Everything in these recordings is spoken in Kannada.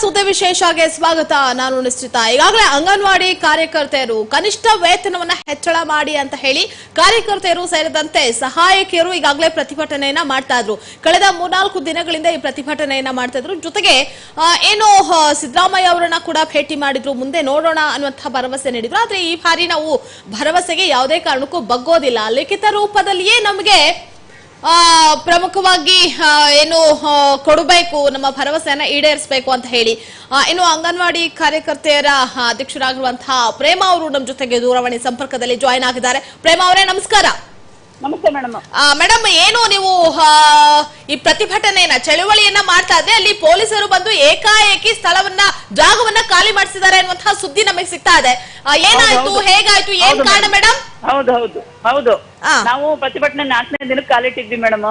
ಸುದ್ದಿ ವಿಶೇಷಗೆ ಸ್ವಾಗತ. ನಾನು ನಿಶ್ಚಿತ. ಈಗಾಗಲೇ ಅಂಗನವಾಡಿ ಕಾರ್ಯಕರ್ತೆಯರು ಕನಿಷ್ಠ ವೇತನವನ್ನ ಹೆಚ್ಚಳ ಮಾಡಿ ಅಂತ ಹೇಳಿ ಕಾರ್ಯಕರ್ತೆಯರು ಸೇರಿದಂತೆ ಸಹಾಯಕಿಯರು ಈಗಾಗಲೇ ಪ್ರತಿಭಟನೆಯನ್ನ ಮಾಡ್ತಾ ಇದ್ರು. ಕಳೆದ ಮೂರ್ನಾಲ್ಕು ದಿನಗಳಿಂದ ಈ ಪ್ರತಿಭಟನೆಯನ್ನ ಮಾಡ್ತಾ ಇದ್ರು. ಜೊತೆಗೆ ಏನು ಸಿದ್ದರಾಮಯ್ಯ ಅವರನ್ನ ಕೂಡ ಭೇಟಿ ಮಾಡಿದ್ರು. ಮುಂದೆ ನೋಡೋಣ ಅನ್ನುವಂತಹ ಭರವಸೆ ನೀಡಿದ್ರು. ಆದ್ರೆ ಈ ಬಾರಿ ನಾವು ಭರವಸೆಗೆ ಯಾವುದೇ ಕಾರಣಕ್ಕೂ ಬಗ್ಗೋದಿಲ್ಲ. ಲಿಖಿತ ರೂಪದಲ್ಲಿಯೇ ನಮಗೆ ಪ್ರಮುಖವಾಗಿ ಏನು ಕೊಡಬೇಕು ನಮ್ಮ ಭರವಸೆಯನ್ನ ಈಡೇರಿಸಬೇಕು ಅಂತ ಹೇಳಿ. ಇನ್ನು ಅಂಗನವಾಡಿ ಕಾರ್ಯಕರ್ತೆಯರ ಅಧ್ಯಕ್ಷರಾಗಿರುವಂತಹ ಪ್ರೇಮ ಅವರು ನಮ್ಮ ಜೊತೆಗೆ ದೂರವಾಣಿ ಸಂಪರ್ಕದಲ್ಲಿ ಜಾಯಿನ್ ಆಗಿದ್ದಾರೆ. ಪ್ರೇಮ ಅವರೇ ನಮಸ್ಕಾರ. ನಮಸ್ತೆ ಮೇಡಮ್. ಮೇಡಮ್ ಏನು ನೀವು ಆ, ಈ ಪ್ರತಿಭಟನೆಯನ್ನ ಚಳುವಳಿಯನ್ನ ಮಾಡ್ತಾ ಇದ್ರೆ ಅಲ್ಲಿ ಪೊಲೀಸರು ಬಂದು ಏಕಾಏಕಿ ಸ್ಥಳವನ್ನ ಜಾಗವನ್ನ ಖಾಲಿ ಮಾಡಿಸಿದ್ದಾರೆ ಅನ್ನುವಂತಹ ಸುದ್ದಿ ನಮಗೆ ಸಿಗ್ತಾ ಇದೆ. ಏನಾಯ್ತು? ಹೇಗಾಯ್ತು? ಏನ್ ಕಾರಣ ಮೇಡಮ್? ಹೌದು ಹೌದು ಹೌದು. ನಾವು ಪ್ರತಿಭಟನೆ ನಾಲ್ಕನೇ ದಿನಕ್ಕೆ ಕಾಲಿಟ್ಟಿದ್ವಿ ಮೇಡಮ್.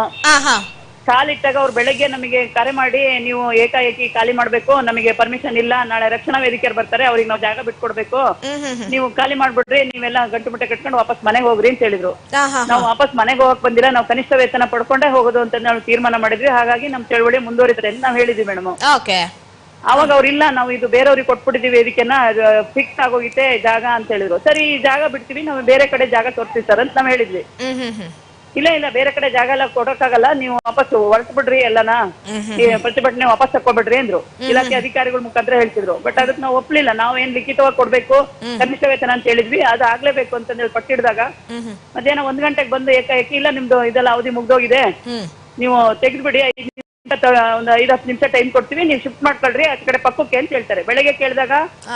ಕಾಲಿಟ್ಟಾಗ ಅವ್ರು ಬೆಳಗ್ಗೆ ನಮಗೆ ಕರೆ ಮಾಡಿ ನೀವು ಏಕಾಏಕಿ ಖಾಲಿ ಮಾಡ್ಬೇಕು ನಮಗೆ ಪರ್ಮಿಷನ್ ಇಲ್ಲ ನಾಳೆ ರಕ್ಷಣಾ ವೇದಿಕೆಯವ್ರು ಬರ್ತಾರೆ ಅವ್ರಿಗೆ ನಾವು ಜಾಗ ಬಿಟ್ಕೊಡ್ಬೇಕು. ನೀವು ಖಾಲಿ ಮಾಡ್ಬಿಡ್ರಿ ನೀವೆಲ್ಲ ಗಂಟು ಮುಟ್ಟೆ ಕಟ್ಕೊಂಡು ವಾಪಸ್ ಮನೆಗೆ ಹೋಗ್ರಿ ಅಂತ ಹೇಳಿದ್ರು. ನಾವು ವಾಪಸ್ ಮನೆಗೆ ಹೋಗಕ್ ಬಂದಿಲ್ಲ ನಾವು ಕನಿಷ್ಠ ವೇತನ ಪಡ್ಕೊಂಡೇ ಹೋಗೋದು ಅಂತ ನಾವು ತೀರ್ಮಾನ ಮಾಡಿದ್ವಿ. ಹಾಗಾಗಿ ನಮ್ ಚಳವಳಿ ಮುಂದುವರಿತಾರೆ ಅಂತ ನಾವು ಹೇಳಿದ್ವಿ ಮೇಡಮ್. ಅವಾಗ ಅವ್ರಿಲ್ಲ ನಾವು ಇದು ಬೇರೆಯವ್ರಿಗೆ ಕೊಟ್ಬಿಟ್ಟಿದೀವಿ ವೇದಿಕೆನ ಫಿಕ್ಸ್ ಆಗೋಗಿತ್ತೆ ಜಾಗ ಅಂತ ಹೇಳಿದ್ರು. ಸರಿ ಈ ಜಾಗ ಬಿಡ್ತೀವಿ ನಾವು ಬೇರೆ ಕಡೆ ಜಾಗ ತೋರಿಸ್ತೀವಿ ಸರ್ ಅಂತ ನಾವು ಹೇಳಿದ್ವಿ. ಇಲ್ಲ ಇಲ್ಲ ಬೇರೆ ಕಡೆ ಜಾಗ ಎಲ್ಲ ಕೊಡೋಕ್ಕಾಗಲ್ಲ ನೀವು ವಾಪಸ್ ಹೊರಟು ಬಿಡ್ರಿ ಎಲ್ಲನ ಪ್ರತಿಭಟನೆ ವಾಪಸ್ ತಕೊಬಿಡ್ರಿ ಅಂದ್ರು. ಇಲಾಖೆ ಅಧಿಕಾರಿಗಳ ಮುಖಾಂತರ ಹೇಳ್ತಿದ್ರು. ಬಟ್ ಅದಕ್ಕೆ ನಾವು ಒಪ್ಲಿಲ್ಲ ನಾವು ಏನ್ ಲಿಖಿತವಾಗಿ ಕೊಡ್ಬೇಕು ಕನಿಷ್ಠ ವೇತನ ಅಂತ ಹೇಳಿದ್ವಿ ಅದು ಆಗ್ಲೇಬೇಕು ಅಂತ ಹೇಳಿ ಪಟ್ಟಿಡ್ದಾಗ ಮಧ್ಯಾಹ್ನ ಒಂದ್ ಗಂಟೆಗೆ ಬಂದು ಏಕಾಏಕಿ ಇಲ್ಲ ನಿಮ್ದು ಇದೆಲ್ಲ ಅವಧಿ ಮುಗ್ದೋಗಿದೆ ನೀವು ತೆಗೆದ್ಬಿಡಿ ಒಂದು ಐದ್ ಹತ್ತು ನಿಮಿಷ ಟೈಮ್ ಕೊಡ್ತೀವಿ ನೀವು ಶಿಫ್ಟ್ ಮಾಡ್ಕೊಳ್ರಿ ಆ ಕಡೆ ಪಕ್ಕಕ್ಕೆ ಅಂತ ಹೇಳ್ತಾರೆ. ಬೆಳಗ್ಗೆ ಕೇಳಿದಾಗ.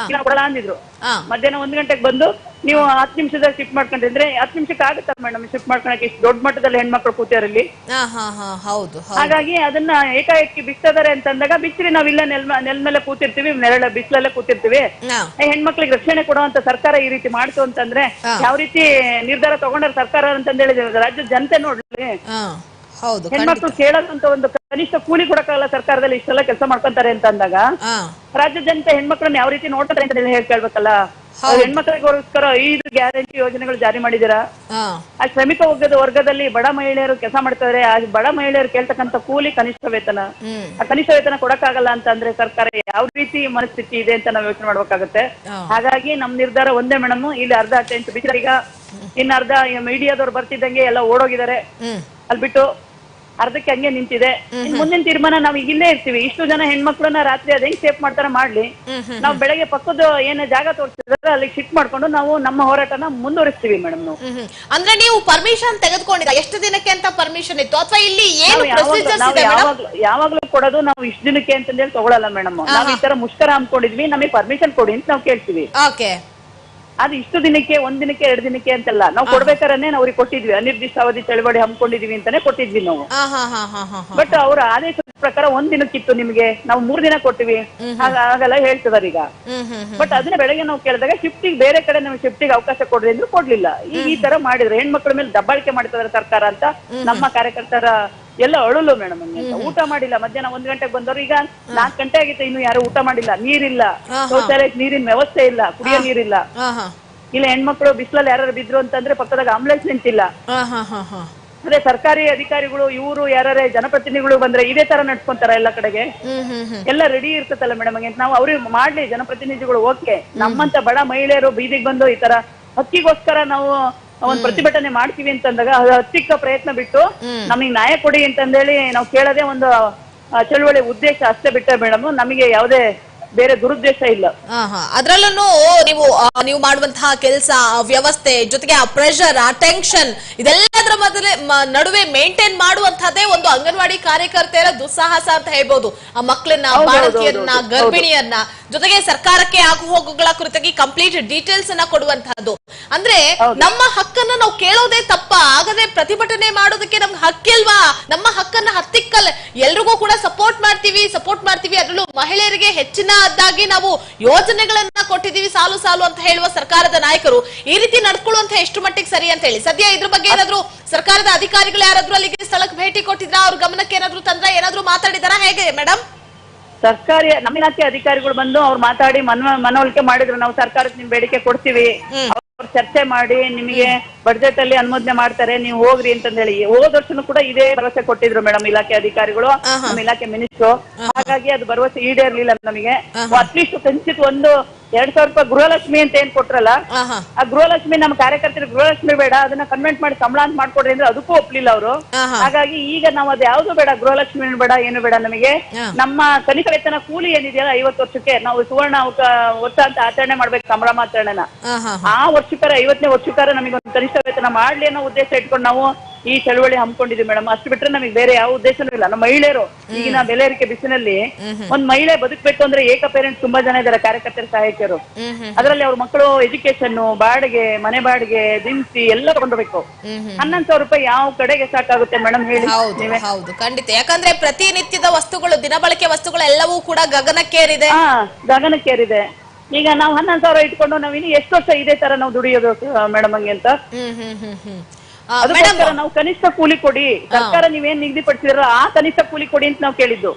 ಇಲ್ಲ ಕೊಡಲ್ಲ ಅಂದಿದ್ರು. ಮಧ್ಯಾಹ್ನ ಒಂದ್ ಗಂಟೆಗೆ ಬಂದು ನೀವು ಹತ್ತು ನಿಮಿಷದಲ್ಲಿ ಶಿಫ್ಟ್ ಮಾಡ್ಕೊಂಡ್ರೆ ಹತ್ತು ನಿಮಿಷಕ್ಕೆ ಆಗುತ್ತಾ ಮೇಡಮ್ ಶಿಫ್ಟ್ ಮಾಡ್ಕೊಳಕ್ಕೆ ಇಷ್ಟು ದೊಡ್ಡ ಮಟ್ಟದಲ್ಲಿ ಹೆಣ್ಮಕ್ಳು ಕೂತಿಯಾರಲ್ಲಿ ಹಾ ಹಾ ಹಾ ಹೌದು ಹಾಗಾಗಿ ಅದನ್ನ ಏಕಾಏಕಿ ಬಿಸ್ತದಾರೆ ಅಂತ ಅಂದಾಗ ಬಿತ್ತ್ರಿ ನಾವಿಲ್ಲ ನೆಲ್ ನೆಲ ಮೇಲೆ ಕೂತಿರ್ತೀವಿ ನೆರಳ ಬಿಸಿಲಲ್ಲೇ ಕೂತಿರ್ತೀವಿ. ಹೆಣ್ಮಕ್ಳಿಗೆ ರಕ್ಷಣೆ ಕೊಡುವಂತ ಸರ್ಕಾರ ಈ ರೀತಿ ಮಾಡ್ತು ಅಂತಂದ್ರೆ ಯಾವ ರೀತಿ ನಿರ್ಧಾರ ತಗೊಂಡ್ರೆ ಸರ್ಕಾರ ಅಂತಂದೇಳಿ ರಾಜ್ಯದ ಜನತೆ ನೋಡ್ಲಿ. ಹೌದು ಹೆಣ್ಮಕ್ಳು ಕೇಳೋದಂತ ಒಂದು ಕನಿಷ್ಠ ಕೂಲಿ ಕೊಡಕ್ಕಾಗಲ್ಲ ಸರ್ಕಾರದಲ್ಲಿ ಇಷ್ಟೆಲ್ಲ ಕೆಲಸ ಮಾಡ್ಕೊಂತಾರೆ ಅಂತ ಅಂದಾಗ ರಾಜ್ಯ ಜನತೆ ಹೆಣ್ಮಕ್ಳನ್ನ ಯಾವ ರೀತಿ ನೋಡ್ತಾರೆ ಅಂತ ಹೇಳಿ ಕೇಳ್ಬೇಕಲ್ಲ. ಹೆಣ್ಮಕ್ಳಿಗೋಸ್ಕರ ಐದು ಗ್ಯಾರಂಟಿ ಯೋಜನೆಗಳು ಜಾರಿ ಮಾಡಿದಿರಾ ಆ ಶ್ರಮಿಕ ವರ್ಗದ ವರ್ಗದಲ್ಲಿ ಬಡ ಮಹಿಳೆಯರು ಕೆಲಸ ಮಾಡ್ತಾರೆ ಆ ಬಡ ಮಹಿಳೆಯರು ಕೇಳ್ತಕ್ಕಂತ ಕೂಲಿ ಕನಿಷ್ಠ ವೇತನ. ಆ ಕನಿಷ್ಠ ವೇತನ ಕೊಡಕ್ಕಾಗಲ್ಲ ಅಂತ ಅಂದ್ರೆ ಸರ್ಕಾರ ಯಾವ ರೀತಿ ಮನಸ್ಥಿತಿ ಇದೆ ಅಂತ ನಾವು ಯೋಚನೆ ಮಾಡ್ಬೇಕಾಗತ್ತೆ. ಹಾಗಾಗಿ ನಮ್ ನಿರ್ಧಾರ ಒಂದೇ ಮೇಡಮ್ ಇಲ್ಲಿ ಅರ್ಧ ಅಟೆಂಟ್ ಬಿಟ್ಟರೆ ಈಗ ಇನ್ನ ಅರ್ಧ ಮೀಡಿಯಾದವ್ರು ಬರ್ತಿದ್ದಂಗೆ ಎಲ್ಲ ಓಡೋಗಿದ್ದಾರೆ. ಅಲ್ಬಿಟ್ಟು ಅಲ್ಲಿ ಬಿಟ್ಟು ಅರ್ಧಕ್ಕೆ ಹಂಗೆ ನಿಂತಿದೆ. ಇನ್ ಮುಂದಿನ ತೀರ್ಮಾನ ನಾವು ಈಗ ಇಲ್ಲೇ ಇರ್ತೀವಿ. ಇಷ್ಟು ಜನ ಹೆಣ್ಮಕ್ಳನ್ನ ರಾತ್ರಿ ಅದ್ ಹೆಂಗ್ ಸೇಫ್ ಮಾಡ್ತಾರ ಮಾಡ್ಲಿ. ನಾವ್ ಬೆಳಗ್ಗೆ ಪಕ್ಕದ ಏನೇ ಜಾಗ ತೋರಿಸಿದ್ರೆ ಅಲ್ಲಿ ಶಿಫ್ಟ್ ಮಾಡ್ಕೊಂಡು ನಾವು ನಮ್ಮ ಹೋರಾಟನ ಮುಂದುವರಿಸ್ತೀವಿ ಮೇಡಮ್ ನಾವು. ಅಂದ್ರೆ ನೀವು ಪರ್ಮಿಷನ್ ತೆಗೆದುಕೊಂಡಿದ್ದ ಎಷ್ಟು ದಿನಕ್ಕೆ ಅಂತ ಪರ್ಮಿಷನ್ ಇತ್ತು? ಅಥವಾ ಇಲ್ಲಿ ಏನು ಯಾವಾಗ್ಲೂ ಕೊಡೋದು ನಾವು ಇಷ್ಟು ದಿನಕ್ಕೆ ಅಂತಂದೇಳಿ ತಗೊಳಲ್ಲ ಮೇಡಮ್. ನಾವ್ ಈ ತರ ಮುಷ್ಕರ ಹಮ್ಕೊಂಡಿದ್ವಿ ನಮಗೆ ಪರ್ಮಿಷನ್ ಕೊಡಿ ಅಂತ ನಾವು ಕೇಳ್ತೀವಿ. ಓಕೆ. ಅದು ಇಷ್ಟು ದಿನಕ್ಕೆ ಒಂದ್ ದಿನಕ್ಕೆ ಎರಡು ದಿನಕ್ಕೆ ಅಂತಲ್ಲ. ನಾವು ಕೊಡ್ಬೇಕಾರನೆ ಅವ್ರಿಗೆ ಕೊಟ್ಟಿದ್ವಿ. ಅನಿರ್ದಿಷ್ಟ ಅವಧಿ ಚಳವಳಿ ಹಮ್ಮಿಕೊಂಡಿದೀವಿ ಅಂತಾನೆ ಕೊಟ್ಟಿದ್ವಿ ನಾವು. ಬಟ್ ಅವ್ರ ಆದೇಶದ ಪ್ರಕಾರ ಒಂದ್ ದಿನಕ್ಕಿತ್ತು ನಿಮ್ಗೆ. ನಾವು ಮೂರ್ ದಿನ ಕೊಟ್ಟಿವಿ ಹಾಗ ಹಾಗೆಲ್ಲ ಹೇಳ್ತಿದಾರೆ ಈಗ. ಬಟ್ ಅದನ್ನ ಬೆಳಗ್ಗೆ ನಾವು ಕೇಳಿದಾಗ ಶಿಫ್ಟಿಗೆ ಬೇರೆ ಕಡೆ ನಮ್ಗೆ ಶಿಫ್ಟಿಗೆ ಅವಕಾಶ ಕೊಡ್ರಿ ಅಂದ್ರೆ ಕೊಡ್ಲಿಲ್ಲ. ಈಗ ಈ ತರ ಮಾಡಿದ್ರೆ. ಹೆಣ್ಮಕ್ಳ ಮೇಲೆ ದಬ್ಬಾಳಿಕೆ ಮಾಡ್ತಿದಾರೆ ಸರ್ಕಾರ ಅಂತ ನಮ್ಮ ಕಾರ್ಯಕರ್ತರ ಎಲ್ಲ ಅಳಲು ಮೇಡಮ್ ಊಟ ಮಾಡಿಲ್ಲ. ಮಧ್ಯಾಹ್ನ ಒಂದ್ ಗಂಟೆಗೆ ಬಂದವರು ಈಗ ನಾಲ್ಕು ಗಂಟೆ ಆಗಿತ್ತು. ಇನ್ನು ಯಾರು ಊಟ ಮಾಡಿಲ್ಲ. ನೀರಿಲ್ಲ. ಶೌಚಾಲಯಕ್ಕೆ ನೀರಿನ ವ್ಯವಸ್ಥೆ ಇಲ್ಲ. ಕುಡಿಯೋ ನೀರಿಲ್ಲ. ಇಲ್ಲ ಹೆಣ್ಮಕ್ಳು ಬಿಸಿಲಲ್ಲಿ ಯಾರು ಬಿದ್ರು ಅಂತಂದ್ರೆ ಪಕ್ಕದಾಗ ಆಂಬುಲೆನ್ಸ್ ನಿಂತಿಲ್ಲ. ಅದೇ ಸರ್ಕಾರಿ ಅಧಿಕಾರಿಗಳು ಇವರು ಯಾರೇ ಜನಪ್ರತಿನಿಧಿಗಳು ಬಂದ್ರೆ ಇದೇ ತರ ನಡ್ಸ್ಕೊಂತಾರ ಎಲ್ಲ ಕಡೆಗೆ? ಎಲ್ಲ ರೆಡಿ ಇರ್ತದಲ್ಲ ಮೇಡಮ್ ನಾವು ಅವ್ರಿಗೆ ಮಾಡ್ಲಿ ಜನಪ್ರತಿನಿಧಿಗಳು ಓಕೆ ನಮ್ಮಂತ ಬಡ ಮಹಿಳೆಯರು ಬೀದಿಗೆ ಬಂದು ಈ ತರ ಹಕ್ಕಿಗೋಸ್ಕರ ನಾವು ಒಂದ್ ಪ್ರತಿಭಟನೆ ಮಾಡ್ತೀವಿ ಅಂತಂದಾಗ ಹತ್ತಿಕ್ಕ ಪ್ರಯತ್ನ ಬಿಟ್ಟು ನಮಗೆ ನ್ಯಾಯ ಕೊಡಿ ಅಂತಂದೇಳಿ ನಾವು ಕೇಳದೆ ಒಂದು ಚಳುವಳಿ ಉದ್ದೇಶ ಅಷ್ಟೇ ಬಿಟ್ಟ ಮೇಡಮ್ ನಮಗೆ ಯಾವುದೇ ಬೇರೆ ದುರುದ್ದೇಶ ಇಲ್ಲ. ಅದ್ರಲ್ಲೂ ನೀವು ನೀವು ಮಾಡುವಂತಹ ಕೆಲಸ ವ್ಯವಸ್ಥೆ ಜೊತೆಗೆ ಆ ಪ್ರೆಷರ್ ಆ ಟೆನ್ಷನ್ ಇದೆಲ್ಲದರ ಮೊದಲೇ ನಡುವೆ ಮೇಂಟೈನ್ ಮಾಡುವಂತಹದ್ದೇ ಒಂದು ಅಂಗನವಾಡಿ ಕಾರ್ಯಕರ್ತೆಯರ ದುಸ್ಸಾಹಸ ಅಂತ ಹೇಳ್ಬೋದು. ಆ ಮಕ್ಕಳನ್ನ ಬಾಲಕಿಯನ್ನ ಗರ್ಭಿಣಿಯನ್ನ ಗರ್ಭಿಣಿಯರನ್ನ ಜೊತೆಗೆ ಸರ್ಕಾರಕ್ಕೆ ಆಗು ಹೋಗುಗಳ ಕುರಿತಾಗಿ ಕಂಪ್ಲೀಟ್ ಡೀಟೇಲ್ಸ್ ಅನ್ನ ಕೊಡುವಂತಹದ್ದು ಅಂದ್ರೆ ನಮ್ಮ ಹಕ್ಕನ್ನ ನಾವು ಕೇಳೋದೇ ತಪ್ಪ. ಆಗದೆ ಪ್ರತಿಭಟನೆ ಮಾಡೋದಕ್ಕೆ ನಮ್ಗೆ ಹಕ್ಕಿಲ್ವಾ? ನಮ್ಮ ಹಕ್ಕನ್ನ ಹತ್ತಿಕ್ಕಲ್ಲ ಎಲ್ರಿಗೂ ಕೂಡ ಸಪೋರ್ಟ್ ಮಾಡ್ತೀವಿ ಸಪೋರ್ಟ್ ಮಾಡ್ತೀವಿ. ಅದರಲ್ಲೂ ಮಹಿಳೆಯರಿಗೆ ಹೆಚ್ಚಿನದಾಗಿ ನಾವು ಯೋಜನೆಗಳನ್ನ ಕೊಟ್ಟಿದ್ದೀವಿ ಸಾಲು ಸಾಲು ಅಂತ ಹೇಳುವ ಸರ್ಕಾರದ ನಾಯಕರು. ಈ ರೀತಿ ನಡ್ಕೊಳ್ಳುವಂತ ಎಷ್ಟು ಮಟ್ಟಿಗೆ ಸರಿ ಅಂತ ಹೇಳಿ. ಸದ್ಯ ಇದ್ರ ಬಗ್ಗೆ ಏನಾದ್ರು ಸರ್ಕಾರದ ಅಧಿಕಾರಿಗಳು ಯಾರಾದ್ರೂ ಅಲ್ಲಿಗೆ ಸ್ಥಳಕ್ಕೆ ಭೇಟಿ ಕೊಟ್ಟಿದ್ರ? ಅವ್ರ ಗಮನಕ್ಕೆ ಏನಾದ್ರು ತಂದ್ರ? ಏನಾದ್ರು ಮಾತಾಡಿದಾರ? ಹೇಗೆ ಮೇಡಮ್ ಸರ್ಕಾರಿ ನಮ್ಮ ಇಲಾಖೆ ಅಧಿಕಾರಿಗಳು ಬಂದು ಅವ್ರು ಮಾತಾಡಿ ಮನವ ಮನವೊಲಿಕೆ ಮಾಡಿದ್ರು. ನಾವು ಸರ್ಕಾರಕ್ಕೆ ನಿಮ್ ಬೇಡಿಕೆ ಕೊಡ್ತೀವಿ. ಚರ್ಚೆ ಮಾಡಿ ನಿಮಗೆ ಬಜೆಟ್ ಅಲ್ಲಿ ಅನುಮೋದನೆ ಮಾಡ್ತಾರೆ ನೀವು ಹೋಗ್ರಿ ಅಂತಂದ ಹೇಳಿ ಹೋದ ವರ್ಷನೂ ಕೂಡ ಇದೇ ಭರವಸೆ ಕೊಟ್ಟಿದ್ರು ಮೇಡಮ್ ಇಲಾಖೆ ಅಧಿಕಾರಿಗಳು ನಮ್ಮ ಇಲಾಖೆ ಮಿನಿಸ್ಟ್ರು. ಹಾಗಾಗಿ ಅದು ಭರವಸೆ ಈಡೇರ್ಲಿಲ್ಲ ನಮಗೆ. ಅಟ್ಲೀಸ್ಟ್ ಕನಿಷ್ಠ ಒಂದು ಎರಡ್ ಸಾವಿರ ರೂಪಾಯಿ ಗೃಹಲಕ್ಷ್ಮಿ ಅಂತ ಏನ್ ಕೊಟ್ರಲ್ಲ ಆಹಾ. ಆ ಗೃಹಲಕ್ಷ್ಮಿ ನಮ್ಮ ಕಾರ್ಯಕರ್ತರಿಗೆ ಗೃಹಲಕ್ಷ್ಮಿ ಬೇಡ ಅದನ್ನ ಕನ್ವೆಂಟ್ ಮಾಡಿ ಸಂಬಳ ಅಂತ ಮಾಡ್ಕೊಡ್ರಿ ಅಂದ್ರೆ ಅದಕ್ಕೂ ಒಪ್ಲಿಲ್ಲ ಅವರು. ಆಹಾ. ಹಾಗಾಗಿ ಈಗ ನಾವು ಅದು ಯಾವ್ದು ಬೇಡ ಗೃಹಲಕ್ಷ್ಮಿ ಬೇಡ ಏನು ಬೇಡ ನಮಗೆ. ಹಾ. ನಮ್ಮ ಕನಿಷ್ಠ ವೇತನ ಕೂಲಿ ಏನಿದೆಯಲ್ಲ ಐವತ್ತು ವರ್ಷಕ್ಕೆ ನಾವು ಸುವರ್ಣ ಅವಕ- ವರ್ಷ ಅಂತ ಆಚರಣೆ ಮಾಡ್ಬೇಕು ಸಂಭ್ರಮಾಚರಣೆನ ಆ ವರ್ಷಕ್ಕಾರ ಐವತ್ತನೇ ವರ್ಷಕ್ಕಾರ ನಮಗೆ ಒಂದು ಕನಿಷ್ಠ ವೇತನ ಮಾಡ್ಲಿ ಅನ್ನೋ ಉದ್ದೇಶ ಇಟ್ಕೊಂಡು ನಾವು ಈ ಚಳುವಳಿ ಹಮ್ಮಿಕೊಂಡಿದ್ವಿ ಮೇಡಮ್. ಅಷ್ಟು ಬಿಟ್ರೆ ನಮಗೆ ಬೇರೆ ಯಾವ ಉದ್ದೇಶನೂ ಇಲ್ಲ. ನಮ್ಮ ಮಹಿಳೆಯರು ಈಗಿನ ಬೆಲೆ ಏರಿಕೆ ಬಿಸಿನಲ್ಲಿ ಒಂದ್ ಮಹಿಳೆ ಬದುಕ್ಬೇಕು ಅಂದ್ರೆ ಏಕ ಪೇರೆಂಟ್ಸ್ ತುಂಬಾ ಜನ ಇದ್ದಾರೆ ಕಾರ್ಯಕರ್ತರ ಸಹಾಯಕರು ಅದರಲ್ಲಿ ಅವ್ರ ಮಕ್ಕಳು ಎಜುಕೇಶನ್ ಬಾಡಿಗೆ ಮನೆ ಬಾಡಿಗೆ ದಿನಸಿ ಎಲ್ಲ ತಗೊಂಡ್ಬೇಕು ಹನ್ನೊಂದು ಸಾವಿರ ರೂಪಾಯಿ ಯಾವ ಕಡೆಗೆ ಸಾಕಾಗುತ್ತೆ ಮೇಡಮ್ ಹೇಳಿ ಹೌದು ಹೌದು. ಖಂಡಿತ. ಯಾಕಂದ್ರೆ ಪ್ರತಿನಿತ್ಯದ ವಸ್ತುಗಳು ದಿನಬಳಕೆ ವಸ್ತುಗಳು ಎಲ್ಲವೂ ಕೂಡ ಗಗನಕ್ಕೇರಿದೆ. ಹಾ ಗಗನಕ್ಕೇರಿದೆ. ಈಗ ನಾವು ಹನ್ನೊಂದು ಸಾವಿರ ಇಟ್ಕೊಂಡು ನಾವು ಇನ್ನು ಎಷ್ಟು ವರ್ಷ ಇದೇ ತರ ನಾವು ದುಡಿಯೋದು ಮೇಡಮ್ ಹಂಗೆ ಅಂತ? ಹ್ಮ್ ಹ್ಮ್ ಹ್ಮ್ ಹ್ಮ್. ನಾವು ಕನಿಷ್ಠ ಕೂಲಿ ಕೊಡಿ. ಸರ್ಕಾರ ನೀವೇನ್ ನಿಗದಿಪಡಿಸಿದ್ರೋ ಆ ಕನಿಷ್ಠ ಕೂಲಿ ಕೊಡಿ ಅಂತ ನಾವು ಕೇಳಿದ್ದು.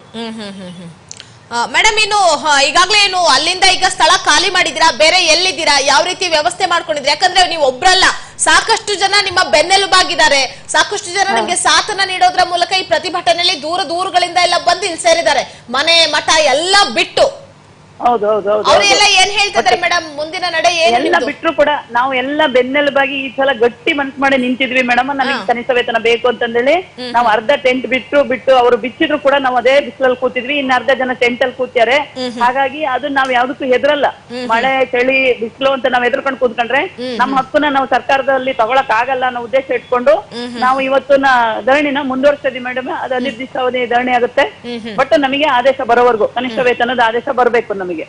ಮೇಡಮ್ ಇನ್ನು ಈಗಾಗಲೇ ಈಗಾಗ್ಲೇ ಏನು ಅಲ್ಲಿಂದ ಈಗ ಸ್ಥಳ ಖಾಲಿ ಮಾಡಿದಿರಾ ಬೇರೆ ಎಲ್ಲಿದ್ದೀರಾ? ಯಾವ ರೀತಿ ವ್ಯವಸ್ಥೆ ಮಾಡ್ಕೊಂಡಿದ್ರಿ ಯಾಕಂದ್ರೆ ನೀವು ಒಬ್ರಲ್ಲ. ಸಾಕಷ್ಟು ಜನ ನಿಮ್ಮ ಬೆನ್ನೆಲುಬಾಗಿದ್ದಾರೆ. ಸಾಕಷ್ಟು ಜನ ನಿಮ್ಗೆ ಸಾಥನ ನೀಡೋದ್ರ ಮೂಲಕ ಈ ಪ್ರತಿಭಟನೆಯಲ್ಲಿ ದೂರ ದೂರಗಳಿಂದ ಎಲ್ಲ ಬಂದು ಇಲ್ಲಿ ಸೇರಿದ್ದಾರೆ. ಮನೆ ಮಠ ಎಲ್ಲ ಬಿಟ್ಟು. ಹೌದು ಹೌದು ಹೌದು ಅವರೆಲ್ಲ ಏನ್ ಹೇಳ್ತಿದ್ದಾರೆ ಮೇಡಮ್? ಮುಂದಿನ ನಡೆ ಏನು ಎಲ್ಲ ಬಿಟ್ರು ಕೂಡ ನಾವು ಎಲ್ಲ ಬೆನ್ನೆಲುಬಾಗಿ ಈ ಸಲ ಗಟ್ಟಿ ಮನ್ಸ್ ಮಾಡಿ ನಿಂತಿದ್ವಿ ಮೇಡಮ್. ನಮಗೆ ಕನಿಷ್ಠ ವೇತನ ಬೇಕು ಅಂತಂದೇಳಿ ನಾವು ಅರ್ಧ ಟೆಂಟ್ ಬಿಟ್ಟು ಬಿಟ್ಟು ಅವರು ಬಿಚ್ಚಿದ್ರು ಕೂಡ ನಾವು ಅದೇ ಬಿಸಿಲಲ್ಲಿ ಕೂತಿದ್ವಿ. ಇನ್ನ ಅರ್ಧ ಜನ ಟೆಂಟ್ ಅಲ್ಲಿ ಕೂತ್ಯಾರೆ. ಹಾಗಾಗಿ ಅದು ನಾವ್ ಯಾವ್ದಕ್ಕೂ ಹೆದರಲ್ಲ. ಮಳೆ ಚಳಿ ಬಿಸಿಲು ಅಂತ ನಾವ್ ಹೆದರ್ಕೊಂಡು ಕೂತ್ಕೊಂಡ್ರೆ ನಮ್ಮ ಹಕ್ಕನ್ನ ನಾವು ಸರ್ಕಾರದಲ್ಲಿ ತಗೊಳಕ್ ಆಗಲ್ಲ ಅನ್ನೋ ಉದ್ದೇಶ ಇಟ್ಕೊಂಡು ನಾವು ಇವತ್ತಿನ ಧರಣಿನ ಮುಂದುವರಿಸ್ತಿದ್ವಿ ಮೇಡಮ್. ಅದು ಅನಿರ್ದಿಷ್ಟಾವಧಿ ಧರಣಿ ಆಗುತ್ತೆ. ಬಟ್ ನಮಗೆ ಆದೇಶ ಬರೋವರೆಗೂ ಕನಿಷ್ಠ ವೇತನದ ಆದೇಶ ಬರಬೇಕು ನಮಗೆ.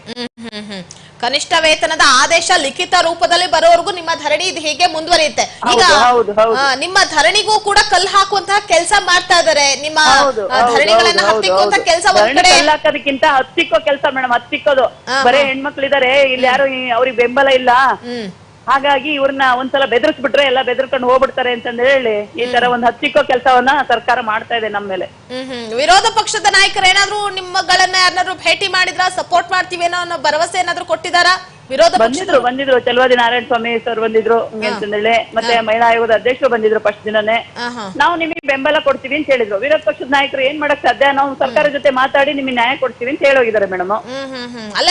ಕನಿಷ್ಠ ವೇತನದ ಆದೇಶ ಲಿಖಿತ ರೂಪದಲ್ಲಿ ಬರೋವರೆಗೂ ನಿಮ್ಮ ಧರಣಿ ಇದು ಹೀಗೆ ಮುಂದುವರಿಯುತ್ತೆ. ಈಗ. ನಿಮ್ಮ ಧರಣಿಗೂ ಕೂಡ ಕಲ್ಲು ಹಾಕುವಂತಹ ಕೆಲಸ ಮಾಡ್ತಾ ಇದಾರೆ. ನಿಮ್ಮ ಧರಣಿಗಳನ್ನ ಹತ್ತಿಕ್ಕುವಂತ. ಕೆಲಸ ಒಂದ್ ಕಡೆ ಕಲ್ಲಾಕೋದಕ್ಕಿಂತ ಹತ್ತಿಕ್ಕೋ ಕೆಲಸ ಮೇಡಮ್ ಹತ್ತಿಕ್ಕೋದು. ಬರೇ ಹೆಣ್ಮಕ್ಳಿದಾರೆ ಇಲ್ಲಿ ಯಾರು ಅವ್ರಿಗೆ ಬೆಂಬಲ ಇಲ್ಲ. ಹಾಗಾಗಿ ಇವ್ರನ್ನ ಒಂದ್ಸಲ ಬೆದರಿಸ್ಬಿಟ್ರೆ ಎಲ್ಲ ಬೆದರ್ಕೊಂಡು ಹೋಗ್ಬಿಡ್ತಾರೆ ಅಂತಂದ ಹೇಳಿ ಈ ತರ ಒಂದ್ ಹಚ್ಚಿಕ್ಕೋ ಕೆಲಸವನ್ನ ಸರ್ಕಾರ ಮಾಡ್ತಾ ಇದೆ ನಮ್ಮ ಮೇಲೆ. ಹ್ಮ್ ವಿರೋಧ ಪಕ್ಷದ ನಾಯಕರು ಏನಾದ್ರು ನಿಮ್ಮಗಳನ್ನ ಯಾರನ್ನಾದ್ರು ಭೇಟಿ ಮಾಡಿದ್ರ ಸಪೋರ್ಟ್ ಮಾಡ್ತೀವಿ ಅನ್ನೋ ಭರವಸೆ ಏನಾದ್ರು ಕೊಟ್ಟಿದಾರಾ ವಿರೋಧ ಬಂದಿದ್ರು ಬಂದಿದ್ರು. ಚಲವಾದಿ ನಾರಾಯಣ ಸ್ವಾಮಿ ಸರ್ ಬಂದಿದ್ರು ಅಂತಂದೇಳಿ ಮತ್ತೆ ಮಹಿಳಾ ಆಯೋಗದ ಅಧ್ಯಕ್ಷರು ಬಂದಿದ್ರು ಫಸ್ಟ್ ದಿನನೇ. ನಾವು ನಿಮಗೆ ಬೆಂಬಲ ಕೊಡ್ತೀವಿ ಅಂತ ಹೇಳಿದ್ರು. ವಿರೋಧ ಪಕ್ಷದ ನಾಯಕರು ಏನ್ ಮಾಡಕ್ ಸಾಧ್ಯ? ನಾವು ಸರ್ಕಾರ ಜೊತೆ ಮಾತಾಡಿ ನಿಮಗೆ ನ್ಯಾಯ ಕೊಡ್ತೀವಿ ಅಂತ ಹೇಳೋಗಿದ್ದಾರೆ ಮೇಡಮ್. ಅಲ್ಲ